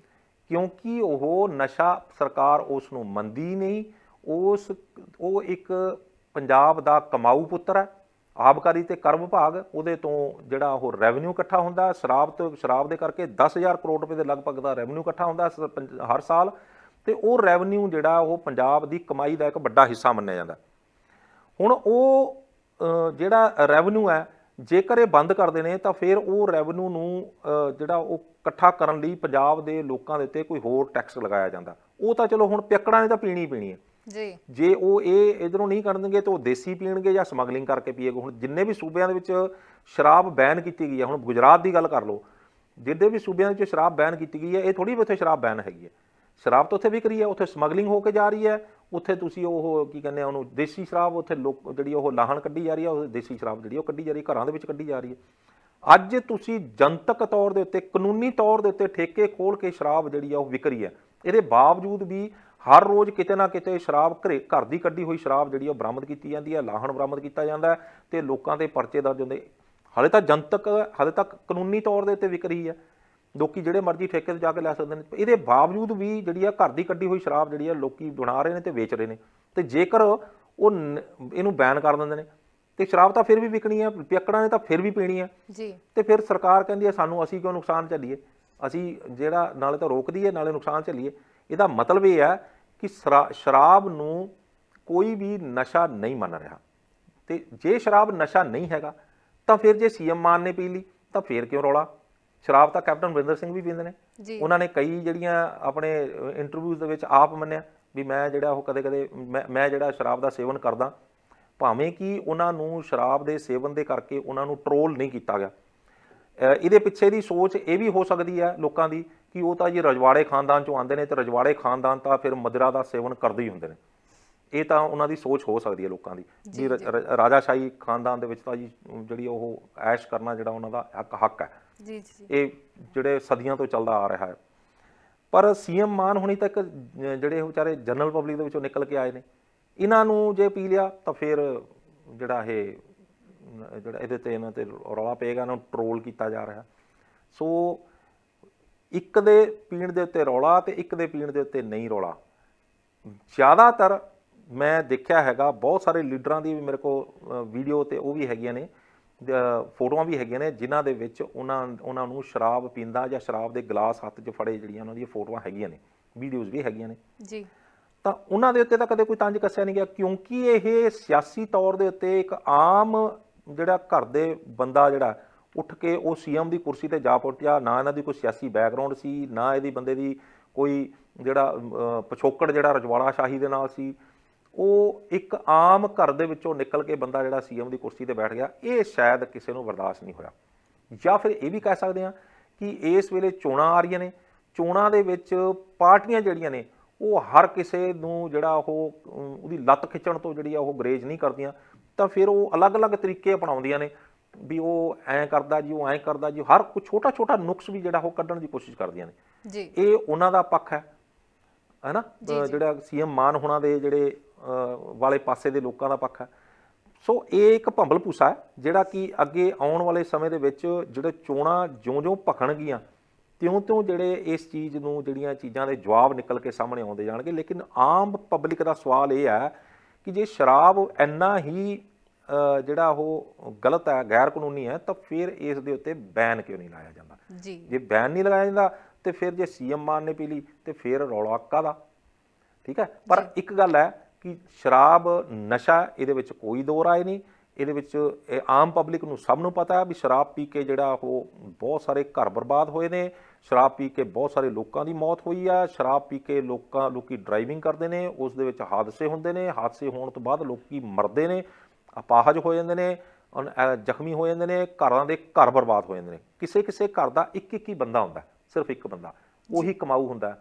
ਕਿਉਂਕਿ ਉਹ ਨਸ਼ਾ ਸਰਕਾਰ ਉਸ ਨੂੰ ਮੰਦੀ ਨਹੀਂ ਉਸ ਉਹ ਇੱਕ ਪੰਜਾਬ ਦਾ ਕਮਾਊ ਪੁੱਤਰ ਹੈ। ਆਬਕਾਰੀ ਤੇ ਕਰ ਵਿਭਾਗ, ਉਹਦੇ ਤੋਂ ਜਿਹੜਾ ਉਹ ਰੈਵਨਿਊ ਇਕੱਠਾ ਹੁੰਦਾ, ਸ਼ਰਾਬ ਤੋਂ, ਸ਼ਰਾਬ ਦੇ ਕਰਕੇ 10000 ਕਰੋੜ ਰੁਪਏ ਦੇ ਲਗਭਗ ਦਾ ਰੈਵਨਿਊ ਇਕੱਠਾ ਹੁੰਦਾ ਸ- ਪੰਜ- ਹਰ ਸਾਲ, ਤੇ ਉਹ ਰੈਵਨਿਊ ਜਿਹੜਾ ਉਹ ਪੰਜਾਬ ਦੀ ਕਮਾਈ ਦਾ ਇੱਕ ਵੱਡਾ ਹਿੱਸਾ ਮੰਨਿਆ ਜਾਂਦਾ। ਹੁਣ ਉਹ ਜਿਹੜਾ ਰੈਵਨਿਊ ਹੈ, ਜੇਕਰ ਇਹ ਬੰਦ ਕਰਦੇ ਨੇ ਤਾਂ ਫਿਰ ਉਹ ਰੈਵਨਿਊ ਨੂੰ ਜਿਹੜਾ ਉਹ ਇਕੱਠਾ ਕਰਨ ਲਈ ਪੰਜਾਬ ਦੇ ਲੋਕਾਂ ਦੇ ਉੱਤੇ ਕੋਈ ਹੋਰ ਟੈਕਸ ਲਗਾਇਆ ਜਾਂਦਾ। ਉਹ ਤਾਂ ਚਲੋ ਹੁਣ ਪਿੱਕੜਾਂ ਨੇ ਤਾਂ ਪੀਣੀ ਹੀ ਪੀਣੀ ਹੈ। ਜੀ। ਜੇ ਉਹ ਇਹ ਇਧਰੋਂ ਨਹੀਂ ਕਰਨਗੇ ਤਾਂ ਉਹ ਦੇਸੀ ਪੀਣਗੇ ਜਾਂ ਸਮਗਲਿੰਗ ਕਰਕੇ ਪੀਏਗੇ। ਹੁਣ ਜਿੰਨੇ ਵੀ ਸੂਬਿਆਂ ਦੇ ਵਿੱਚ ਸ਼ਰਾਬ ਬੈਨ ਕੀਤੀ ਗਈ ਹੈ, ਹੁਣ ਗੁਜਰਾਤ ਦੀ ਗੱਲ ਕਰ ਲਓ, ਜਿੱਦੇ ਵੀ ਸੂਬਿਆਂ ਵਿੱਚ ਸ਼ਰਾਬ ਬੈਨ ਕੀਤੀ ਗਈ ਹੈ, ਇਹ ਥੋੜੀ ਵੀ ਉੱਥੇ ਸ਼ਰਾਬ ਬੈਨ ਹੈਗੀ ਹੈ। ਸ਼ਰਾਬ ਤਾਂ ਉੱਥੇ ਵਿਕ ਰਹੀ ਹੈ, ਉੱਥੇ ਸਮਗਲਿੰਗ ਹੋ ਕੇ ਜਾ ਰਹੀ ਹੈ, ਉੱਥੇ ਤੁਸੀਂ ਉਹ ਕੀ ਕਹਿੰਦੇ ਆ ਉਹਨੂੰ ਦੇਸੀ ਸ਼ਰਾਬ, ਉੱਥੇ ਲੋਕ ਜਿਹੜੀ ਉਹ ਲਾਹਣ ਕੱਢੀ ਜਾ ਰਹੀ ਹੈ, ਉਹ ਦੇਸੀ ਸ਼ਰਾਬ ਜਿਹੜੀ ਉਹ ਕੱਢੀ ਜਾ ਰਹੀ ਹੈ, ਘਰਾਂ ਦੇ ਵਿੱਚ ਕੱਢੀ ਜਾ ਰਹੀ ਹੈ। ਅੱਜ ਤੁਸੀਂ ਜਨਤਕ ਤੌਰ ਦੇ ਉੱਤੇ, ਕਾਨੂੰਨੀ ਤੌਰ ਦੇ ਉੱਤੇ ਠੇਕੇ ਖੋਲ ਕੇ ਸ਼ਰਾਬ ਜਿਹੜੀ ਆ ਉਹ ਵਿਕ ਰਹੀ ਹੈ। ਇਹਦੇ ਬਾਵਜੂਦ ਵੀ ਹਰ ਰੋਜ਼ ਕਿਤੇ ਨਾ ਕਿਤੇ ਸ਼ਰਾਬ ਘਰੇ ਘਰ ਦੀ ਕੱਢੀ ਹੋਈ ਸ਼ਰਾਬ ਜਿਹੜੀ ਆ ਉਹ ਬਰਾਮਦ ਕੀਤੀ ਜਾਂਦੀ ਹੈ ਲਾਹਣ ਬਰਾਮਦ ਕੀਤਾ ਜਾਂਦਾ ਤੇ ਲੋਕਾਂ ਦੇ ਪਰਚੇ ਦਰਜ ਹੁੰਦੇ। ਹਾਲੇ ਤਾਂ ਜਨਤਕ ਹਾਲੇ ਤੱਕ ਕਾਨੂੰਨੀ ਤੌਰ ਦੇ ਉੱਤੇ ਵਿਕ ਰਹੀ ਹੈ ਲੋਕੀ ਜਿਹੜੇ ਮਰਜ਼ੀ ਠੇਕੇ ਤੇ ਜਾ ਕੇ ਲੈ ਸਕਦੇ ਨੇ। ਇਹਦੇ ਬਾਵਜੂਦ ਵੀ ਜਿਹੜੀ ਆ ਘਰ ਦੀ ਕੱਢੀ ਹੋਈ ਸ਼ਰਾਬ ਜਿਹੜੀ ਆ ਲੋਕੀ ਬਣਾ ਰਹੇ ਨੇ ਤੇ ਵੇਚ ਰਹੇ ਨੇ। ਤੇ ਜੇਕਰ ਉਹ ਇਹਨੂੰ ਬੈਨ ਕਰ ਦਿੰਦੇ ਨੇ ਤੇ ਸ਼ਰਾਬ ਤਾਂ ਫਿਰ ਵੀ ਵਿਕਣੀ ਹੈ ਪਿਆਕੜਾਂ ਨੇ ਤਾਂ ਫਿਰ ਵੀ ਪੀਣੀ ਹੈ ਜੀ। ਤੇ ਫਿਰ ਸਰਕਾਰ ਕਹਿੰਦੀ ਹੈ ਸਾਨੂੰ ਅਸੀਂ ਕਿਉਂ ਨੁਕਸਾਨ ਝੱਲੀਏ? ਅਸੀਂ ਜਿਹੜਾ ਨਾਲੇ ਤਾਂ ਰੋਕਦੀ ਹੈ ਨਾਲੇ ਨੁਕਸਾਨ ਝੱਲੀਏ। ਇਹਦਾ ਮਤਲਬ ਇਹ ਹੈ ਕਿ ਸ਼ਰਾ- ਸ਼ਰਾਬ ਨੂੰ ਕੋਈ ਵੀ ਨਸ਼ਾ ਨਹੀਂ ਮੰਨ ਰਿਹਾ। ਤੇ ਜੇ ਸ਼ਰਾਬ ਨਸ਼ਾ ਨਹੀਂ ਹੈਗਾ ਤਾਂ ਫਿਰ ਜੇ ਸੀਐਮ ਮਾਨ ਨੇ ਪੀ ਲਈ ਤਾਂ ਫਿਰ ਕਿਉਂ ਰੌਲਾ? ਸ਼ਰਾਬ ਤਾਂ ਕੈਪਟਨ ਅਮਰਿੰਦਰ ਸਿੰਘ ਵੀ ਪੀਂਦੇ ਨੇ। ਉਹਨਾਂ ਨੇ ਕਈ ਜਿਹੜੀਆਂ ਆਪਣੇ ਇੰਟਰਵਿਊਜ਼ ਦੇ ਵਿੱਚ ਆਪ ਮੰਨਿਆ ਵੀ ਮੈਂ ਜਿਹੜਾ ਉਹ ਕਦੇ-ਕਦੇ ਮੈਂ ਮੈਂ ਜਿਹੜਾ ਸ਼ਰਾਬ ਦਾ ਸੇਵਨ ਕਰਦਾ ਭਾਵੇਂ ਕਿ ਉਹਨਾਂ ਨੂੰ ਸ਼ਰਾਬ ਦੇ ਸੇਵਨ ਦੇ ਕਰਕੇ ਉਹਨਾਂ ਨੂੰ ਟਰੋਲ ਨਹੀਂ ਕੀਤਾ ਗਿਆ। ਇਹਦੇ ਪਿੱਛੇ ਦੀ ਸੋਚ ਇਹ ਵੀ ਹੋ ਸਕਦੀ ਹੈ ਲੋਕਾਂ ਦੀ ਕਿ ਉਹ ਤਾਂ ਜੀ ਰਜਵਾੜੇ ਖਾਨਦਾਨ ਚੋਂ ਆਉਂਦੇ ਨੇ ਤੇ ਰਜਵਾੜੇ ਖਾਨਦਾਨ ਤਾਂ ਫਿਰ ਮਦਰਾ ਦਾ ਸੇਵਨ ਕਰਦੇ ਹੀ ਹੁੰਦੇ ਨੇ। ਇਹ ਤਾਂ ਉਹਨਾਂ ਦੀ ਸੋਚ ਹੋ ਸਕਦੀ ਹੈ ਲੋਕਾਂ ਦੀ ਜੀ ਰਾਜਾਸ਼ਾਹੀ ਖਾਨਦਾਨ ਦੇ ਵਿੱਚ ਤਾਂ ਜੀ ਜਿਹੜੀ ਉਹ ਐਸ਼ ਕਰਨਾ ਜਿਹੜਾ ਉਹਨਾਂ ਦਾ ਹੱਕ ਹੱਕ ਹੈ। ਜੀ ਜੀ ਇਹ ਜਿਹੜੇ ਸਦੀਆਂ ਤੋਂ ਚੱਲਦਾ ਆ ਰਿਹਾ ਹੈ। ਪਰ ਸੀਐਮ ਮਾਨ ਹੁਣੀ ਤੱਕ ਜਿਹੜੇ ਉਹ ਵਿਚਾਰੇ ਜਨਰਲ ਪਬਲਿਕ ਦੇ ਵਿੱਚੋਂ ਨਿਕਲ ਕੇ ਆਏ ਨੇ। ਇਹਨਾਂ ਨੂੰ ਜੇ ਪੀ ਲਿਆ ਤਾਂ ਫਿਰ ਜਿਹੜਾ ਇਹ ਜਿਹੜਾ ਇਹਦੇ ਤੇ ਇਹਨਾਂ ਤੇ ਰੌਲਾ ਪਏਗਾ ਇਹਨਾਂ ਨੂੰ ਟਰੋਲ ਕੀਤਾ ਜਾ ਰਿਹਾ। ਸੋ ਇੱਕ ਦੇ ਪੀਣ ਦੇ ਉੱਤੇ ਰੌਲਾ ਤੇ ਇੱਕ ਦੇ ਪੀਣ ਦੇ ਉੱਤੇ ਨਹੀਂ ਰੌਲਾ। ਜ਼ਿਆਦਾਤਰ ਮੈਂ ਦੇਖਿਆ ਹੈਗਾ ਬਹੁਤ ਸਾਰੇ ਲੀਡਰਾਂ ਦੀ ਵੀ ਮੇਰੇ ਕੋਲ ਵੀਡੀਓ ਤੇ ਉਹ ਵੀ ਹੈਗੀਆਂ ਨੇ ਫੋਟੋਆਂ ਵੀ ਹੈਗੀਆਂ ਨੇ ਜਿਨ੍ਹਾਂ ਦੇ ਵਿੱਚ ਉਹਨਾਂ ਉਹਨਾਂ ਨੂੰ ਸ਼ਰਾਬ ਪੀਂਦਾ ਜਾਂ ਸ਼ਰਾਬ ਦੇ ਗਲਾਸ ਹੱਥ 'ਚ ਫੜੇ ਜਿਹੜੀਆਂ ਉਹਨਾਂ ਦੀਆਂ ਫੋਟੋਆਂ ਹੈਗੀਆਂ ਨੇ ਵੀਡੀਓਜ਼ ਵੀ ਹੈਗੀਆਂ ਨੇ। ਜੀ। ਤਾਂ ਉਹਨਾਂ ਦੇ ਉੱਤੇ ਤਾਂ ਕਦੇ ਕੋਈ ਤੰਜ ਕੱਸਿਆ ਨਹੀਂ ਗਿਆ ਕਿਉਂਕਿ ਇਹ ਸਿਆਸੀ ਤੌਰ ਦੇ ਉੱਤੇ ਇੱਕ ਆਮ ਜਿਹੜਾ ਘਰ ਦੇ ਬੰਦਾ ਜਿਹੜਾ ਉੱਠ ਕੇ ਉਹ ਸੀਐਮ ਦੀ ਕੁਰਸੀ ਤੇ ਜਾ ਪਹੁੰਚਿਆ ਨਾ ਇਹਨਾਂ ਦੀ ਕੋਈ ਸਿਆਸੀ ਬੈਕਗ੍ਰਾਉਂਡ ਸੀ ਨਾ ਇਹਦੀ ਬੰਦੇ ਦੀ ਕੋਈ ਜਿਹੜਾ ਅਹ, ਪਿਛੋਕੜ ਜਿਹੜਾ ਰਜਵਾੜਾ ਸ਼ਾਹੀ ਦੇ ਨਾਲ ਸੀ ਉਹ ਇੱਕ ਆਮ ਘਰ ਦੇ ਵਿੱਚੋਂ ਨਿਕਲ ਕੇ ਬੰਦਾ ਜਿਹੜਾ ਸੀਐਮ ਦੀ ਕੁਰਸੀ ਤੇ ਬੈਠ ਗਿਆ ਇਹ ਸ਼ਾਇਦ ਕਿਸੇ ਨੂੰ ਬਰਦਾਸ਼ਤ ਨਹੀਂ ਹੋਇਆ। ਜਾਂ ਫਿਰ ਇਹ ਵੀ ਕਹਿ ਸਕਦੇ ਹਾਂ ਕਿ ਇਸ ਵੇਲੇ ਚੋਣਾਂ ਆ ਰਹੀਆਂ ਨੇ ਚੋਣਾਂ ਦੇ ਵਿੱਚ ਪਾਰਟੀਆਂ ਜਿਹੜੀਆਂ ਨੇ ਉਹ ਹਰ ਕਿਸੇ ਨੂੰ ਜਿਹੜਾ ਉਹ ਉਹਦੀ ਲੱਤ ਖਿੱਚਣ ਤੋਂ ਜਿਹੜੀ ਆ ਉਹ ਗਰੇਜ ਨਹੀਂ ਕਰਦੀਆਂ ਤਾਂ ਫਿਰ ਉਹ ਅਲੱਗ-ਅਲੱਗ ਤਰੀਕੇ ਅਪਣਾਉਂਦੀਆਂ ਨੇ। ਵੀ ਉਹ ਐਂ ਕਰਦਾ ਜੀ ਉਹ ਐਂ ਕਰਦਾ ਜੀ ਹਰ ਕੋਈ ਛੋਟਾ-ਛੋਟਾ ਨੁਕਸ ਵੀ ਜਿਹੜਾ ਉਹ ਕੱਢਣ ਦੀ ਕੋਸ਼ਿਸ਼ ਕਰਦੀਆਂ ਨੇ। ਜੀ। ਇਹ ਉਹਨਾਂ ਦਾ ਪੱਖ ਹੈ ਹੈਨਾ? ਜਿਹੜਾ ਸੀਐਮ ਮਾਨ ਹੋਣਾ ਦੇ ਜਿਹੜੇ ਵਾਲੇ ਪਾਸੇ ਦੇ ਲੋਕਾਂ ਦਾ ਪੱਖ ਹੈ। ਸੋ ਇਹ ਇੱਕ ਭੰਬਲ ਭੂਸਾ ਹੈ ਜਿਹੜਾ ਕਿ ਅੱਗੇ ਆਉਣ ਵਾਲੇ ਸਮੇਂ ਦੇ ਵਿੱਚ ਜਿਹੜੇ ਚੋਣਾਂ ਜਿਉਂ-ਜਿਉਂ ਭਖਣਗੀਆਂ ਤਿਉਂ-ਤਿਉਂ ਜਿਹੜੇ ਇਸ ਚੀਜ਼ ਨੂੰ ਜਿਹੜੀਆਂ ਚੀਜ਼ਾਂ ਦੇ ਜਵਾਬ ਨਿਕਲ ਕੇ ਸਾਹਮਣੇ ਆਉਂਦੇ ਜਾਣਗੇ। ਲੇਕਿਨ ਆਮ ਪਬਲਿਕ ਦਾ ਸਵਾਲ ਇਹ ਹੈ ਕਿ ਜੇ ਸ਼ਰਾਬ ਇੰਨਾ ਹੀ ਜਿਹੜਾ ਉਹ ਗਲਤ ਹੈ ਗੈਰ ਕਾਨੂੰਨੀ ਹੈ ਤਾਂ ਫਿਰ ਇਸ ਦੇ ਉੱਤੇ ਬੈਨ ਕਿਉਂ ਨਹੀਂ ਲਾਇਆ ਜਾਂਦਾ? ਜੀ। ਜੇ ਬੈਨ ਨਹੀਂ ਲਗਾਇਆ ਜਾਂਦਾ ਤੇ ਫਿਰ ਜੇ ਸੀਐਮ ਮਾਨ ਨੇ ਪੀ ਲਈ ਤੇ ਫਿਰ ਰੌਲਾ ਕਾਹਦਾ? ਠੀਕ ਹੈ? ਪਰ ਇੱਕ ਗੱਲ ਹੈ ਕਿ ਸ਼ਰਾਬ ਨਸ਼ਾ ਇਹਦੇ ਵਿੱਚ ਕੋਈ ਦੋ ਰਾਏ ਨਹੀਂ। ਇਹਦੇ ਵਿੱਚ ਇਹ ਆਮ ਪਬਲਿਕ ਨੂੰ ਸਭ ਨੂੰ ਪਤਾ ਹੈ ਵੀ ਸ਼ਰਾਬ ਪੀ ਕੇ ਜਿਹੜਾ ਉਹ ਬਹੁਤ ਸਾਰੇ ਘਰ ਬਰਬਾਦ ਹੋਏ ਨੇ। ਸ਼ਰਾਬ ਪੀ ਕੇ ਬਹੁਤ ਸਾਰੇ ਲੋਕਾਂ ਦੀ ਮੌਤ ਹੋਈ ਆ। ਸ਼ਰਾਬ ਪੀ ਕੇ ਲੋਕਾਂ ਲੋਕੀ ਡਰਾਈਵਿੰਗ ਕਰਦੇ ਨੇ। ਉਸ ਦੇ ਵਿੱਚ ਹਾਦਸੇ ਹੁੰਦੇ ਨੇ। ਹਾਦਸੇ ਹੋਣ ਤੋਂ ਬਾਅਦ ਲੋਕੀ ਮਰਦੇ ਨੇ। ਅਪਾਹਜ ਹੋ ਜਾਂਦੇ ਨੇ ਜ਼ਖਮੀ ਹੋ ਜਾਂਦੇ ਨੇ ਘਰਾਂ ਦੇ ਘਰ ਬਰਬਾਦ ਹੋ ਜਾਂਦੇ ਨੇ। ਕਿਸੇ ਕਿਸੇ ਘਰ ਦਾ ਇੱਕ ਇੱਕ ਹੀ ਬੰਦਾ ਹੁੰਦਾ ਸਿਰਫ ਇੱਕ ਬੰਦਾ। ਉਹੀ ਕਮਾਊ ਹੁੰਦਾ।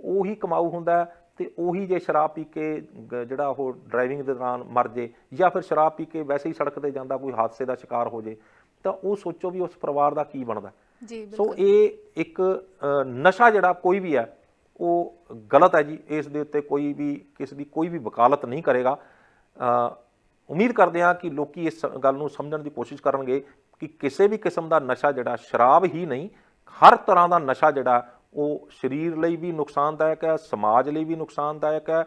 ਉਹੀ ਕਮਾਊ ਹੁੰਦਾ ਤੇ ਉਹੀ ਜੇ ਸ਼ਰਾਬ ਪੀ ਕੇ ਜਿਹੜਾ ਉਹ ਡਰਾਈਵਿੰਗ ਦੇ ਦੌਰਾਨ ਮਰ ਜੇ ਜਾਂ ਫਿਰ ਸ਼ਰਾਬ ਪੀ ਕੇ ਵੈਸੇ ਹੀ ਸੜਕ ਤੇ ਜਾਂਦਾ ਕੋਈ ਹਾਦਸੇ ਦਾ ਸ਼ਿਕਾਰ ਹੋ ਜੇ ਤਾਂ ਉਹ ਸੋਚੋ ਵੀ ਉਸ ਪਰਿਵਾਰ ਦਾ ਕੀ ਬਣਦਾ। ਜੀ ਸੋ ਇਹ ਇੱਕ ਨਸ਼ਾ ਜਿਹੜਾ ਕੋਈ ਵੀ ਹੈ ਉਹ ਗਲਤ ਹੈ ਜੀ। ਇਸ ਦੇ ਉੱਤੇ ਕੋਈ ਵੀ ਕਿਸੇ ਦੀ ਕੋਈ ਵੀ ਵਕਾਲਤ ਨਹੀਂ ਕਰੇਗਾ। ਉਮੀਦ ਕਰਦੇ ਹਾਂ ਕਿ ਲੋਕੀ ਇਸ ਗੱਲ ਨੂੰ ਸਮਝਣ ਦੀ ਕੋਸ਼ਿਸ਼ ਕਰਨਗੇ ਕਿ ਕਿਸੇ ਵੀ ਕਿਸਮ ਦਾ ਨਸ਼ਾ ਜਿਹੜਾ ਸ਼ਰਾਬ ਹੀ ਨਹੀਂ, ਹਰ ਤਰ੍ਹਾਂ ਦਾ ਨਸ਼ਾ ਜਿਹੜਾ ਉਹ ਸਰੀਰ ਲਈ ਵੀ ਨੁਕਸਾਨਦਾਇਕ ਹੈ, ਸਮਾਜ ਲਈ ਵੀ ਨੁਕਸਾਨਦਾਇਕ ਹੈ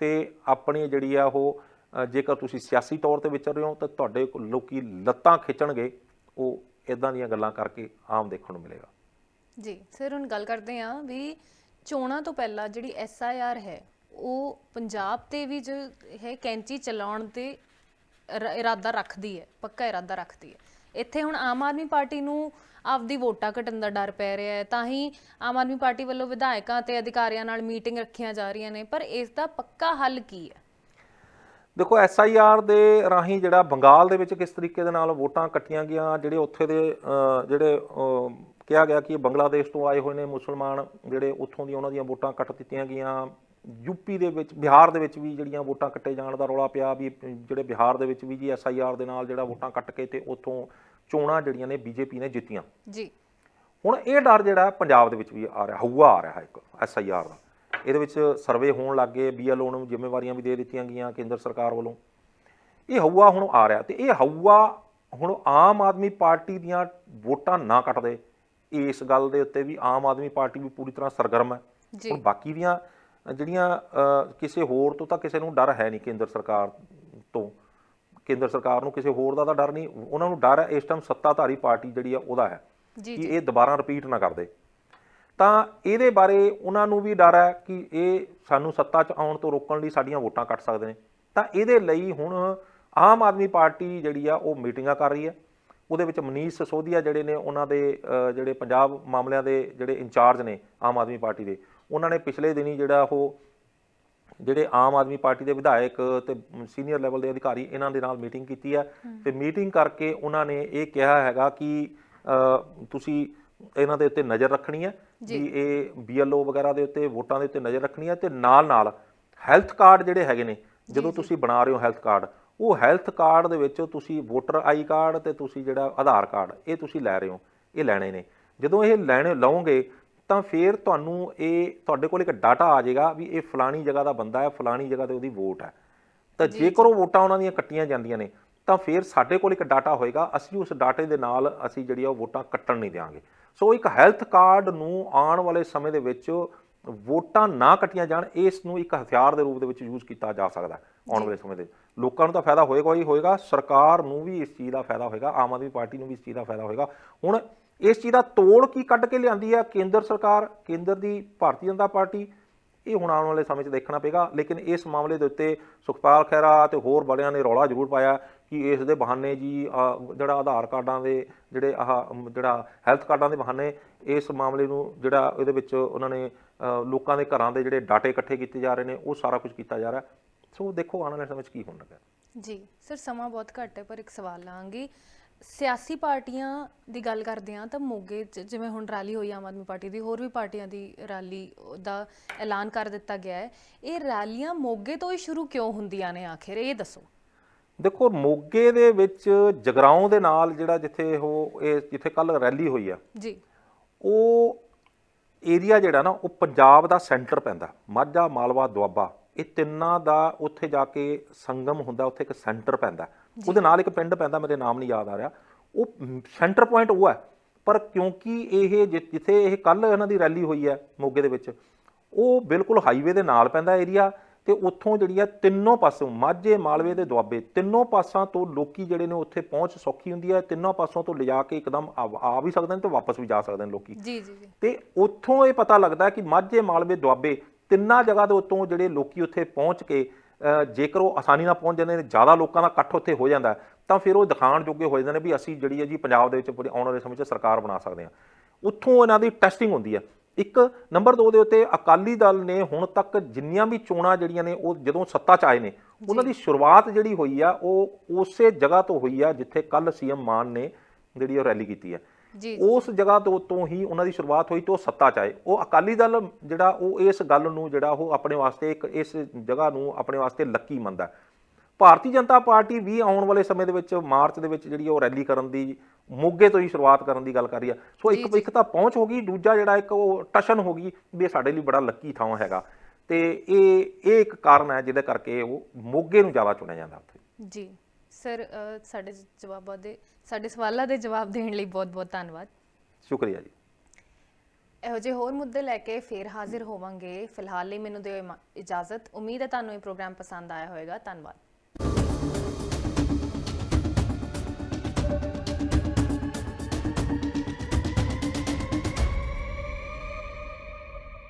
ਤੇ ਆਪਣੀ ਜਿਹੜੀ ਆ ਉਹ ਜੇਕਰ ਤੁਸੀਂ ਸਿਆਸੀ ਤੌਰ ਤੇ ਵਿਚਰ ਰਹੇ ਹੋ ਤਾਂ ਤੁਹਾਡੇ ਕੋਲ ਲੋਕੀ ਲੱਤਾਂ ਖਿੱਚਣਗੇ, ਉਹ ਇਦਾਂ ਦੀਆਂ ਗੱਲਾਂ ਕਰਕੇ ਆਮ ਦੇਖਣ ਨੂੰ ਮਿਲੇਗਾ। ਜੀ, ਸਰ ਹੁਣ ਗੱਲ ਕਰਦੇ ਹਾਂ ਵੀ ਚੋਣਾਂ ਤੋਂ ਪਹਿਲਾਂ ਜਿਹੜੀ ਐਸ ਆਈ ਆਰ ਹੈ, ਉਹ ਪੰਜਾਬ ਤੇ ਵੀ ਜੋ ਹੈ ਕੈਂਚੀ ਚਲਾਉਣ ਤੇ ਇਰਾ- ਇਰਾਦਾ ਰੱਖਦੀ ਹੈ ਪੱਕਾ ਇਰਾਦਾ ਰੱਖਦੀ ਹੈ ਇੱਥੇ ਹੁਣ ਆਮ ਆਦਮੀ ਪਾਰਟੀ ਨੂੰ ਆਪਦੀ ਵੋਟਾਂ ਘਟਣ ਦਾ ਡਰ ਪੈ ਰਿਹਾ ਹੈ ਤਾਂ ਹੀ ਆਮ ਆਦਮੀ ਪਾਰਟੀ ਵੱਲੋਂ ਵਿਧਾਇਕਾਂ ਤੇ ਅਧਿਕਾਰੀਆਂ ਨਾਲ ਮੀਟਿੰਗ ਰੱਖੀਆਂ ਜਾ ਰਹੀਆਂ ਨੇ ਪਰ ਇਸ ਦਾ ਪੱਕਾ ਹੱਲ ਕੀ ਹੈ? ਦੇਖੋ ਐਸਆਈਆਰ ਦੇ ਰਾਹੀਂ ਜਿਹੜਾ ਬੰਗਾਲ ਦੇ ਵਿੱਚ ਕਿਸ ਤਰੀਕੇ ਦੇ ਨਾਲ ਵੋਟਾਂ ਕੱਟੀਆਂ ਗਈਆਂ ਜਿਹੜੇ ਉੱਥੇ ਦੇ ਅ, ਜਿਹੜੇ ਅ, ਕਿਹਾ ਗਿਆ ਕਿ ਬੰਗਲਾਦੇਸ਼ ਤੋਂ ਆਏ ਹੋਏ ਨੇ ਮੁਸਲਮਾਨ ਜਿਹੜੇ ਉੱਥੋਂ ਦੀ ਉਹਨਾਂ ਦੀਆਂ ਵੋਟਾਂ ਕੱਟ ਦਿੱਤੀਆਂ ਗਈਆਂ ਯੂਪੀ ਦੇ ਵਿੱਚ ਬਿਹਾਰ ਦੇ ਵਿੱਚ ਵੀ ਜਿਹੜੀਆਂ ਵੋਟਾਂ ਕੱਟੇ ਜਾਣ ਦਾ ਰੌਲਾ ਪਿਆ ਵੀ ਜਿਹੜੇ ਬਿਹਾਰ ਦੇ ਵਿੱਚ ਵੀ ਜੀ ਐਸਆਈਆਰ ਦੇ ਨਾਲ ਜਿਹੜਾ ਵੋਟਾਂ ਕੱਟ ਕੇ ਤੇ ਉੱਥੋਂ ਚੋਣਾਂ ਜਿਹੜੀਆਂ ਨੇ ਬੀਜੇਪੀ ਨੇ ਜਿੱਤੀਆਂ। ਜੀ। ਹੁਣ ਇਹ ਡਰ ਜਿਹੜਾ ਪੰਜਾਬ ਦੇ ਵਿੱਚ ਵੀ ਆ ਰਿਹਾ ਹਊਆ ਆ ਰਿਹਾ ਇੱਕ ਐਸਆਈਆਰ ਦਾ। ਇਹਦੇ ਵਿੱਚ ਸਰਵੇ ਹੋਣ ਲੱਗੇ ਬੀਐਲਓ ਨੂੰ ਜ਼ਿੰਮੇਵਾਰੀਆਂ ਵੀ ਦੇ ਦਿੱਤੀਆਂ ਗਈਆਂ ਕੇਂਦਰ ਸਰਕਾਰ ਵੱਲੋਂ। ਇਹ ਹਊਆ ਹੁਣ ਆ ਰਿਹਾ ਤੇ ਇਹ ਹਊਆ ਹੁਣ ਆਮ ਆਦਮੀ ਪਾਰਟੀ ਦੀਆਂ ਵੋਟਾਂ ਨਾ ਕੱਟਦੇ। ਇਸ ਗੱਲ ਦੇ ਉੱਤੇ ਵੀ ਆਮ ਆਦਮੀ ਪਾਰਟੀ ਵੀ ਪੂਰੀ ਤਰ੍ਹਾਂ ਸਰਗਰਮ ਹੈ। ਜੀ। ਹੁਣ ਬਾਕੀ ਦੀਆਂ ਜਿਹੜੀਆਂ ਕਿਸੇ ਹੋਰ ਤੋਂ ਤਾਂ ਕਿਸੇ ਨੂੰ ਡਰ ਹੈ ਨਹੀਂ ਕੇਂਦਰ ਸਰਕਾਰ ਤੋਂ। ਕੇਂਦਰ ਸਰਕਾਰ ਨੂੰ ਕਿਸੇ ਹੋਰ ਦਾ ਤਾਂ ਡਰ ਨਹੀਂ ਉਹਨਾਂ ਨੂੰ ਡਰ ਹੈ ਇਸ ਟਾਈਮ ਸੱਤਾਧਾਰੀ ਪਾਰਟੀ ਜਿਹੜੀ ਆ ਉਹਦਾ ਹੈ ਕਿ ਇਹ ਦੁਬਾਰਾ ਰਿਪੀਟ ਨਾ ਕਰਦੇ ਤਾਂ ਇਹਦੇ ਬਾਰੇ ਉਹਨਾਂ ਨੂੰ ਵੀ ਡਰ ਹੈ ਕਿ ਇਹ ਸਾਨੂੰ ਸੱਤਾ 'ਚ ਆਉਣ ਤੋਂ ਰੋਕਣ ਲਈ ਸਾਡੀਆਂ ਵੋਟਾਂ ਕੱਟ ਸਕਦੇ ਨੇ। ਤਾਂ ਇਹਦੇ ਲਈ ਹੁਣ ਆਮ ਆਦਮੀ ਪਾਰਟੀ ਜਿਹੜੀ ਆ ਉਹ ਮੀਟਿੰਗਾਂ ਕਰ ਰਹੀ ਹੈ। ਉਹਦੇ ਵਿੱਚ ਮਨੀਸ਼ ਸਿਸੋਦੀਆ ਜਿਹੜੇ ਨੇ ਉਹਨਾਂ ਦੇ ਜਿਹੜੇ ਪੰਜਾਬ ਮਾਮਲਿਆਂ ਦੇ ਜਿਹੜੇ ਇੰਚਾਰਜ ਨੇ ਆਮ ਆਦਮੀ ਪਾਰਟੀ ਦੇ ਉਹਨਾਂ ਨੇ ਪਿਛਲੇ ਦਿਨੀ ਜਿਹੜਾ ਉਹ ਜਿਹੜੇ ਆਮ ਆਦਮੀ ਪਾਰਟੀ ਦੇ ਵਿਧਾਇਕ ਤੇ ਸੀਨੀਅਰ ਲੈਵਲ ਦੇ ਅਧਿਕਾਰੀ ਇਹਨਾਂ ਦੇ ਨਾਲ ਮੀਟਿੰਗ ਕੀਤੀ ਹੈ। ਤੇ ਮੀਟਿੰਗ ਕਰਕੇ ਉਹਨਾਂ ਨੇ ਇਹ ਕਿਹਾ ਹੈਗਾ ਕਿ ਤੁਸੀਂ ਇਹਨਾਂ ਦੇ ਉੱਤੇ ਨਜ਼ਰ ਰੱਖਣੀ ਹੈ ਵੀ ਇਹ ਬੀਐਲਓ ਵਗੈਰਾ ਦੇ ਉੱਤੇ ਵੋਟਾਂ ਦੇ ਉੱਤੇ ਨਜ਼ਰ ਰੱਖਣੀ ਹੈ ਤੇ ਨਾਲ ਨਾਲ ਹੈਲਥ ਕਾਰਡ ਜਿਹੜੇ ਹੈਗੇ ਨੇ ਜਦੋਂ ਤੁਸੀਂ ਬਣਾ ਰਹੇ ਹੋ ਹੈਲਥ ਕਾਰਡ ਉਹ ਹੈਲਥ ਕਾਰਡ ਦੇ ਵਿੱਚ ਤੁਸੀਂ ਵੋਟਰ ਆਈ ਕਾਰਡ ਤੇ ਤੁਸੀਂ ਜਿਹੜਾ ਆਧਾਰ ਕਾਰਡ ਇਹ ਤੁਸੀਂ ਲੈ ਰਹੇ ਹੋ ਇਹ ਲੈਣੇ ਨੇ। ਜਦੋਂ ਇਹ ਲੈਣੇ ਲਓਗੇ ਤਾਂ ਫਿਰ ਤੁਹਾਨੂੰ ਇਹ ਤੁਹਾਡੇ ਕੋਲ ਇੱਕ ਡਾਟਾ ਆ ਜਾਏਗਾ ਵੀ ਇਹ ਫਲਾਣੀ ਜਗ੍ਹਾ ਦਾ ਬੰਦਾ ਹੈ ਫਲਾਣੀ ਜਗ੍ਹਾ ਤੇ ਉਹਦੀ ਵੋਟ ਹੈ। ਤਾਂ ਜੇਕਰ ਉਹ ਵੋਟਾਂ ਉਹਨਾਂ ਦੀਆਂ ਕੱਟੀਆਂ ਜਾਂਦੀਆਂ ਨੇ ਤਾਂ ਫਿਰ ਸਾਡੇ ਕੋਲ ਇੱਕ ਡਾਟਾ ਹੋਏਗਾ ਅਸੀਂ ਉਸ ਡਾਟੇ ਦੇ ਨਾਲ ਅਸੀਂ ਜਿਹੜੀ ਆ ਉਹ ਵੋਟਾਂ ਕੱਟਣ ਨਹੀਂ ਦਿਆਂਗੇ। ਸੋ ਇੱਕ ਹੈਲਥ ਕਾਰਡ ਨੂੰ ਆਉਣ ਵਾਲੇ ਸਮੇਂ ਦੇ ਵਿੱਚ ਵੋਟਾਂ ਨਾ ਕੱਟੀਆਂ ਜਾਣ ਇਸ ਨੂੰ ਇੱਕ ਹਥਿਆਰ ਦੇ ਰੂਪ ਦੇ ਵਿੱਚ ਯੂਜ਼ ਕੀਤਾ ਜਾ ਸਕਦਾ ਆਉਣ ਵਾਲੇ ਸਮੇਂ ਦੇ। ਲੋਕਾਂ ਨੂੰ ਤਾਂ ਫਾਇਦਾ ਹੋਏਗਾ ਹੀ ਹੋਏਗਾ ਸਰਕਾਰ ਨੂੰ ਵੀ ਇਸ ਚੀਜ਼ ਦਾ ਫਾਇਦਾ ਹੋਏਗਾ ਆਮ ਆਦਮੀ ਪਾਰਟੀ ਨੂੰ ਵੀ ਇਸ ਚੀਜ਼ ਦਾ ਫਾਇਦਾ ਹੋਏਗਾ। ਹੁਣ ਇਸ ਚੀਜ਼ ਦਾ ਤੋੜ ਕੀ ਕੱਢ ਕੇ ਲਿਆਂਦੀ ਹੈ ਕੇਂਦਰ ਸਰਕਾਰ, ਕੇਂਦਰ ਦੀ ਭਾਰਤੀ ਜਨਤਾ ਪਾਰਟੀ? ਇਹ ਹੁਣ ਆਉਣ ਵਾਲੇ ਸਮੇਂ 'ਚ ਦੇਖਣਾ ਪਏਗਾ, ਲੇਕਿਨ ਇਸ ਮਾਮਲੇ ਦੇ ਉੱਤੇ ਸੁਖਪਾਲ ਖਹਿਰਾ ਤੇ ਹੋਰ ਬੜਿਆਂ ਨੇ ਰੌਲਾ ਜ਼ਰੂਰ ਪਾਇਆ ਕਿ ਇਸ ਦੇ ਬਹਾਨੇ ਜੀ ਜਿਹੜਾ ਆਧਾਰ ਕਾਰਡਾਂ ਦੇ ਜਿਹੜੇ ਆਹ ਜਿਹੜਾ ਹੈਲਥ ਕਾਰਡਾਂ ਦੇ ਬਹਾਨੇ, ਇਸ ਮਾਮਲੇ ਨੂੰ ਜਿਹੜਾ ਇਹਦੇ ਵਿੱਚ ਉਹਨਾਂ ਨੇ ਲੋਕਾਂ ਦੇ ਘਰਾਂ ਦੇ ਜਿਹੜੇ ਡਾਟੇ ਇਕੱਠੇ ਕੀਤੇ ਜਾ ਰਹੇ ਨੇ, ਉਹ ਸਾਰਾ ਕੁਝ ਕੀਤਾ ਜਾ ਰਿਹਾ। ਸੋ ਦੇਖੋ ਆਉਣ ਵਾਲੇ ਸਮੇਂ 'ਚ ਕੀ ਹੋਣ ਲੱਗਾ। ਜੀ, ਸਰ, ਸਮਾਂ ਬਹੁਤ ਘੱਟ ਹੈ, ਪਰ ਇੱਕ ਸਵਾਲ ਲਾਂਗੀ। ਸਿਆਸੀ ਪਾਰਟੀਆਂ ਦੀ ਗੱਲ ਕਰਦੇ ਹਾਂ ਤਾਂ ਮੋਗੇ 'ਚ ਜਿਵੇਂ ਹੁਣ ਰੈਲੀ ਹੋਈ ਆਮ ਆਦਮੀ ਪਾਰਟੀ ਦੀ ਹੋਰ ਵੀ ਪਾਰਟੀਆਂ ਦੀ ਰੈਲੀ ਦਾ ਐਲਾਨ ਕਰ ਦਿੱਤਾ ਗਿਆ ਹੈ। ਇਹ ਰੈਲੀਆਂ ਮੋਗੇ ਤੋਂ ਹੀ ਸ਼ੁਰੂ ਕਿਉਂ ਹੁੰਦੀਆਂ ਨੇ ਆਖਿਰ? ਇਹ ਦੱਸੋ। ਦੇਖੋ ਮੋਗੇ ਦੇ ਵਿੱਚ ਜਗਰਾਉਂ ਦੇ ਨਾਲ ਜਿਹੜਾ ਜਿੱਥੇ ਉਹ ਇਹ ਜਿੱਥੇ ਕੱਲ ਰੈਲੀ ਹੋਈ ਆ ਜੀ। ਉਹ ਏਰੀਆ ਜਿਹੜਾ ਨਾ ਉਹ ਪੰਜਾਬ ਦਾ ਸੈਂਟਰ ਪੈਂਦਾ ਮਾਝਾ ਮਾਲਵਾ ਦੁਆਬਾ। ਇਹ ਤਿੰਨਾਂ ਦਾ ਉੱਥੇ ਜਾ ਕੇ ਸੰਗਮ ਹੁੰਦਾ ਉੱਥੇ ਇੱਕ ਸੈਂਟਰ ਪੈਂਦਾ। ਉਹਦੇ ਨਾਲ ਇੱਕ ਪਿੰਡ ਪੈਂਦਾ ਮੇਰੇ ਨਾਮ ਨਹੀਂ ਯਾਦ ਆ ਰਿਹਾ। ਉਹ ਸੈਂਟਰ ਪੁਆਇੰਟ ਉਹ ਹੈ। ਪਰ ਕਿਉਂਕਿ ਇਹ ਜਿੱਥੇ ਇਹ ਕੱਲ ਇਹਨਾਂ ਦੀ ਰੈਲੀ ਹੋਈ ਹੈ ਮੋਗੇ ਦੇ ਵਿੱਚ ਉਹ ਬਿਲਕੁਲ ਹਾਈਵੇ ਦੇ ਨਾਲ ਪੈਂਦਾ ਏਰੀਆ ਤੇ ਉੱਥੋਂ ਜਿਹੜੀ ਆ ਤਿੰਨੋਂ ਪਾਸੋਂ ਮਾਝੇ ਮਾਲਵੇ ਤੇ ਦੁਆਬੇ ਤਿੰਨੋਂ ਪਾਸਾਂ ਤੋਂ ਲੋਕੀ ਜਿਹੜੇ ਨੇ ਉੱਥੇ ਪਹੁੰਚ ਸੌਖੀ ਹੁੰਦੀ ਹੈ। ਤਿੰਨੋਂ ਪਾਸੋਂ ਤੋਂ ਲਿਜਾ ਕੇ ਇੱਕਦਮ ਆ ਵੀ ਸਕਦੇ ਨੇ ਤੇ ਵਾਪਸ ਵੀ ਜਾ ਸਕਦੇ ਨੇ ਲੋਕੀ। ਜੀ ਜੀ। ਤੇ ਉੱਥੋਂ ਇਹ ਪਤਾ ਲੱਗਦਾ ਕਿ ਮਾਝੇ ਮਾਲਵੇ ਦੁਆਬੇ ਤਿੰਨਾਂ ਜਗ੍ਹਾ ਦੇ ਉੱਤੋਂ ਜਿਹੜੇ ਲੋਕੀ ਉੱਥੇ ਪਹੁੰਚ ਕੇ ਜੇਕਰ ਉਹ ਆਸਾਨੀ ਨਾਲ ਪਹੁੰਚ ਜਾਂਦੇ ਨੇ ਜ਼ਿਆਦਾ ਲੋਕਾਂ ਦਾ ਇਕੱਠ ਉੱਥੇ ਹੋ ਜਾਂਦਾ ਤਾਂ ਫਿਰ ਉਹ ਦਿਖਾਣ ਜੋਗੇ ਹੋ ਜਾਂਦੇ ਨੇ ਵੀ ਅਸੀਂ ਜਿਹੜੀ ਹੈ ਜੀ ਪੰਜਾਬ ਦੇ ਵਿੱਚ ਬੜੀ ਆਉਣ ਵਾਲੇ ਸਮੇਂ 'ਚ ਸਰਕਾਰ ਬਣਾ ਸਕਦੇ ਹਾਂ। ਉੱਥੋਂ ਇਹਨਾਂ ਦੀ ਟੈਸਟਿੰਗ ਹੁੰਦੀ ਹੈ। ਇੱਕ ਨੰਬਰ 2 ਦੇ ਉੱਤੇ ਅਕਾਲੀ ਦਲ ਨੇ ਹੁਣ ਤੱਕ ਜਿੰਨੀਆਂ ਵੀ ਚੋਣਾਂ ਜਿਹੜੀਆਂ ਨੇ ਉਹ ਜਦੋਂ ਸੱਤਾ 'ਚ ਆਏ ਨੇ ਉਹਨਾਂ ਦੀ ਸ਼ੁਰੂਆਤ ਜਿਹੜੀ ਹੋਈ ਆ ਉਹ ਉਸੇ ਜਗ੍ਹਾ ਤੋਂ ਹੋਈ ਆ ਜਿੱਥੇ ਕੱਲ ਸੀਐਮ ਮਾਨ ਨੇ ਜਿਹੜੀ ਉਹ ਰੈਲੀ ਕੀਤੀ ਹੈ। ਜੀ ਉਸ ਜਗ੍ਹਾ ਤੋਂ ਤੋਂ ਹੀ ਉਹਨਾਂ ਦੀ ਸ਼ੁਰੂਆਤ ਹੋਈ ਤੇ ਉਹ ਸੱਤਾ ਚ ਆਏ। ਉਹ ਅਕਾਲੀ ਦਲ ਜਿਹੜਾ ਉਹ ਇਸ ਗੱਲ ਨੂੰ ਜਿਹੜਾ ਉਹ ਆਪਣੇ ਵਾਸਤੇ ਇੱਕ ਇਸ ਜਗ੍ਹਾ ਨੂੰ ਆਪਣੇ ਵਾਸਤੇ ਲੱਕੀ ਮੰਨਦਾ। ਭਾਰਤੀ ਜਨਤਾ ਪਾਰਟੀ ਵੀ ਆਉਣ ਵਾਲੇ ਸਮੇਂ ਦੇ ਵਿੱਚ ਮਾਰਚ ਦੇ ਵਿੱਚ ਜਿਹੜੀ ਉਹ ਰੈਲੀ ਕਰਨ ਦੀ ਮੋਗੇ ਤੋਂ ਹੀ ਸ਼ੁਰੂਆਤ ਕਰਨ ਦੀ ਗੱਲ ਕਰ ਰਹੀ ਆ ਸੋ ਇੱਕ ਇੱਕ ਤਾਂ ਪਹੁੰਚ ਹੋ ਗਈ ਦੂਜਾ ਜਿਹੜਾ ਇੱਕ ਉਹ ਟਸ਼ਨ ਹੋ ਗਈ ਵੀ ਇਹ ਸਾਡੇ ਲਈ ਬੜਾ ਲੱਕੀ ਥਾਂ ਹੈਗਾ। ਤੇ ਇਹ ਇਹ ਇੱਕ ਕਾਰਨ ਹੈ ਜਿਹਦੇ ਕਰਕੇ ਉਹ ਮੋਗੇ ਨੂੰ ਜ਼ਿਆਦਾ ਚੁਣਿਆ ਜਾਂਦਾ ਉੱਥੇ। ਜੀ। ਸਰ ਸਾਡੇ ਜਵਾਬਾਂ ਦੇ ਸਾਡੇ ਸਵਾਲਾਂ ਦੇ ਜਵਾਬ ਦੇਣ ਲਈ ਬਹੁਤ-ਬਹੁਤ ਧੰਨਵਾਦ। ਸ਼ੁਕਰੀਆ ਜੀ। ਇਹੋ ਜਿਹੇ ਹੋਰ ਮੁੱਦੇ ਲੈ ਕੇ ਫੇਰ ਹਾਜ਼ਰ ਹੋਵਾਂਗੇ। ਫਿਲਹਾਲ ਲਈ ਮੈਨੂੰ ਦਿਓ ਇਜਾਜ਼ਤ। ਉਮੀਦ ਹੈ ਤੁਹਾਨੂੰ ਇਹ ਪ੍ਰੋਗਰਾਮ ਪਸੰਦ ਆਇਆ ਹੋਵੇਗਾ। ਧੰਨਵਾਦ।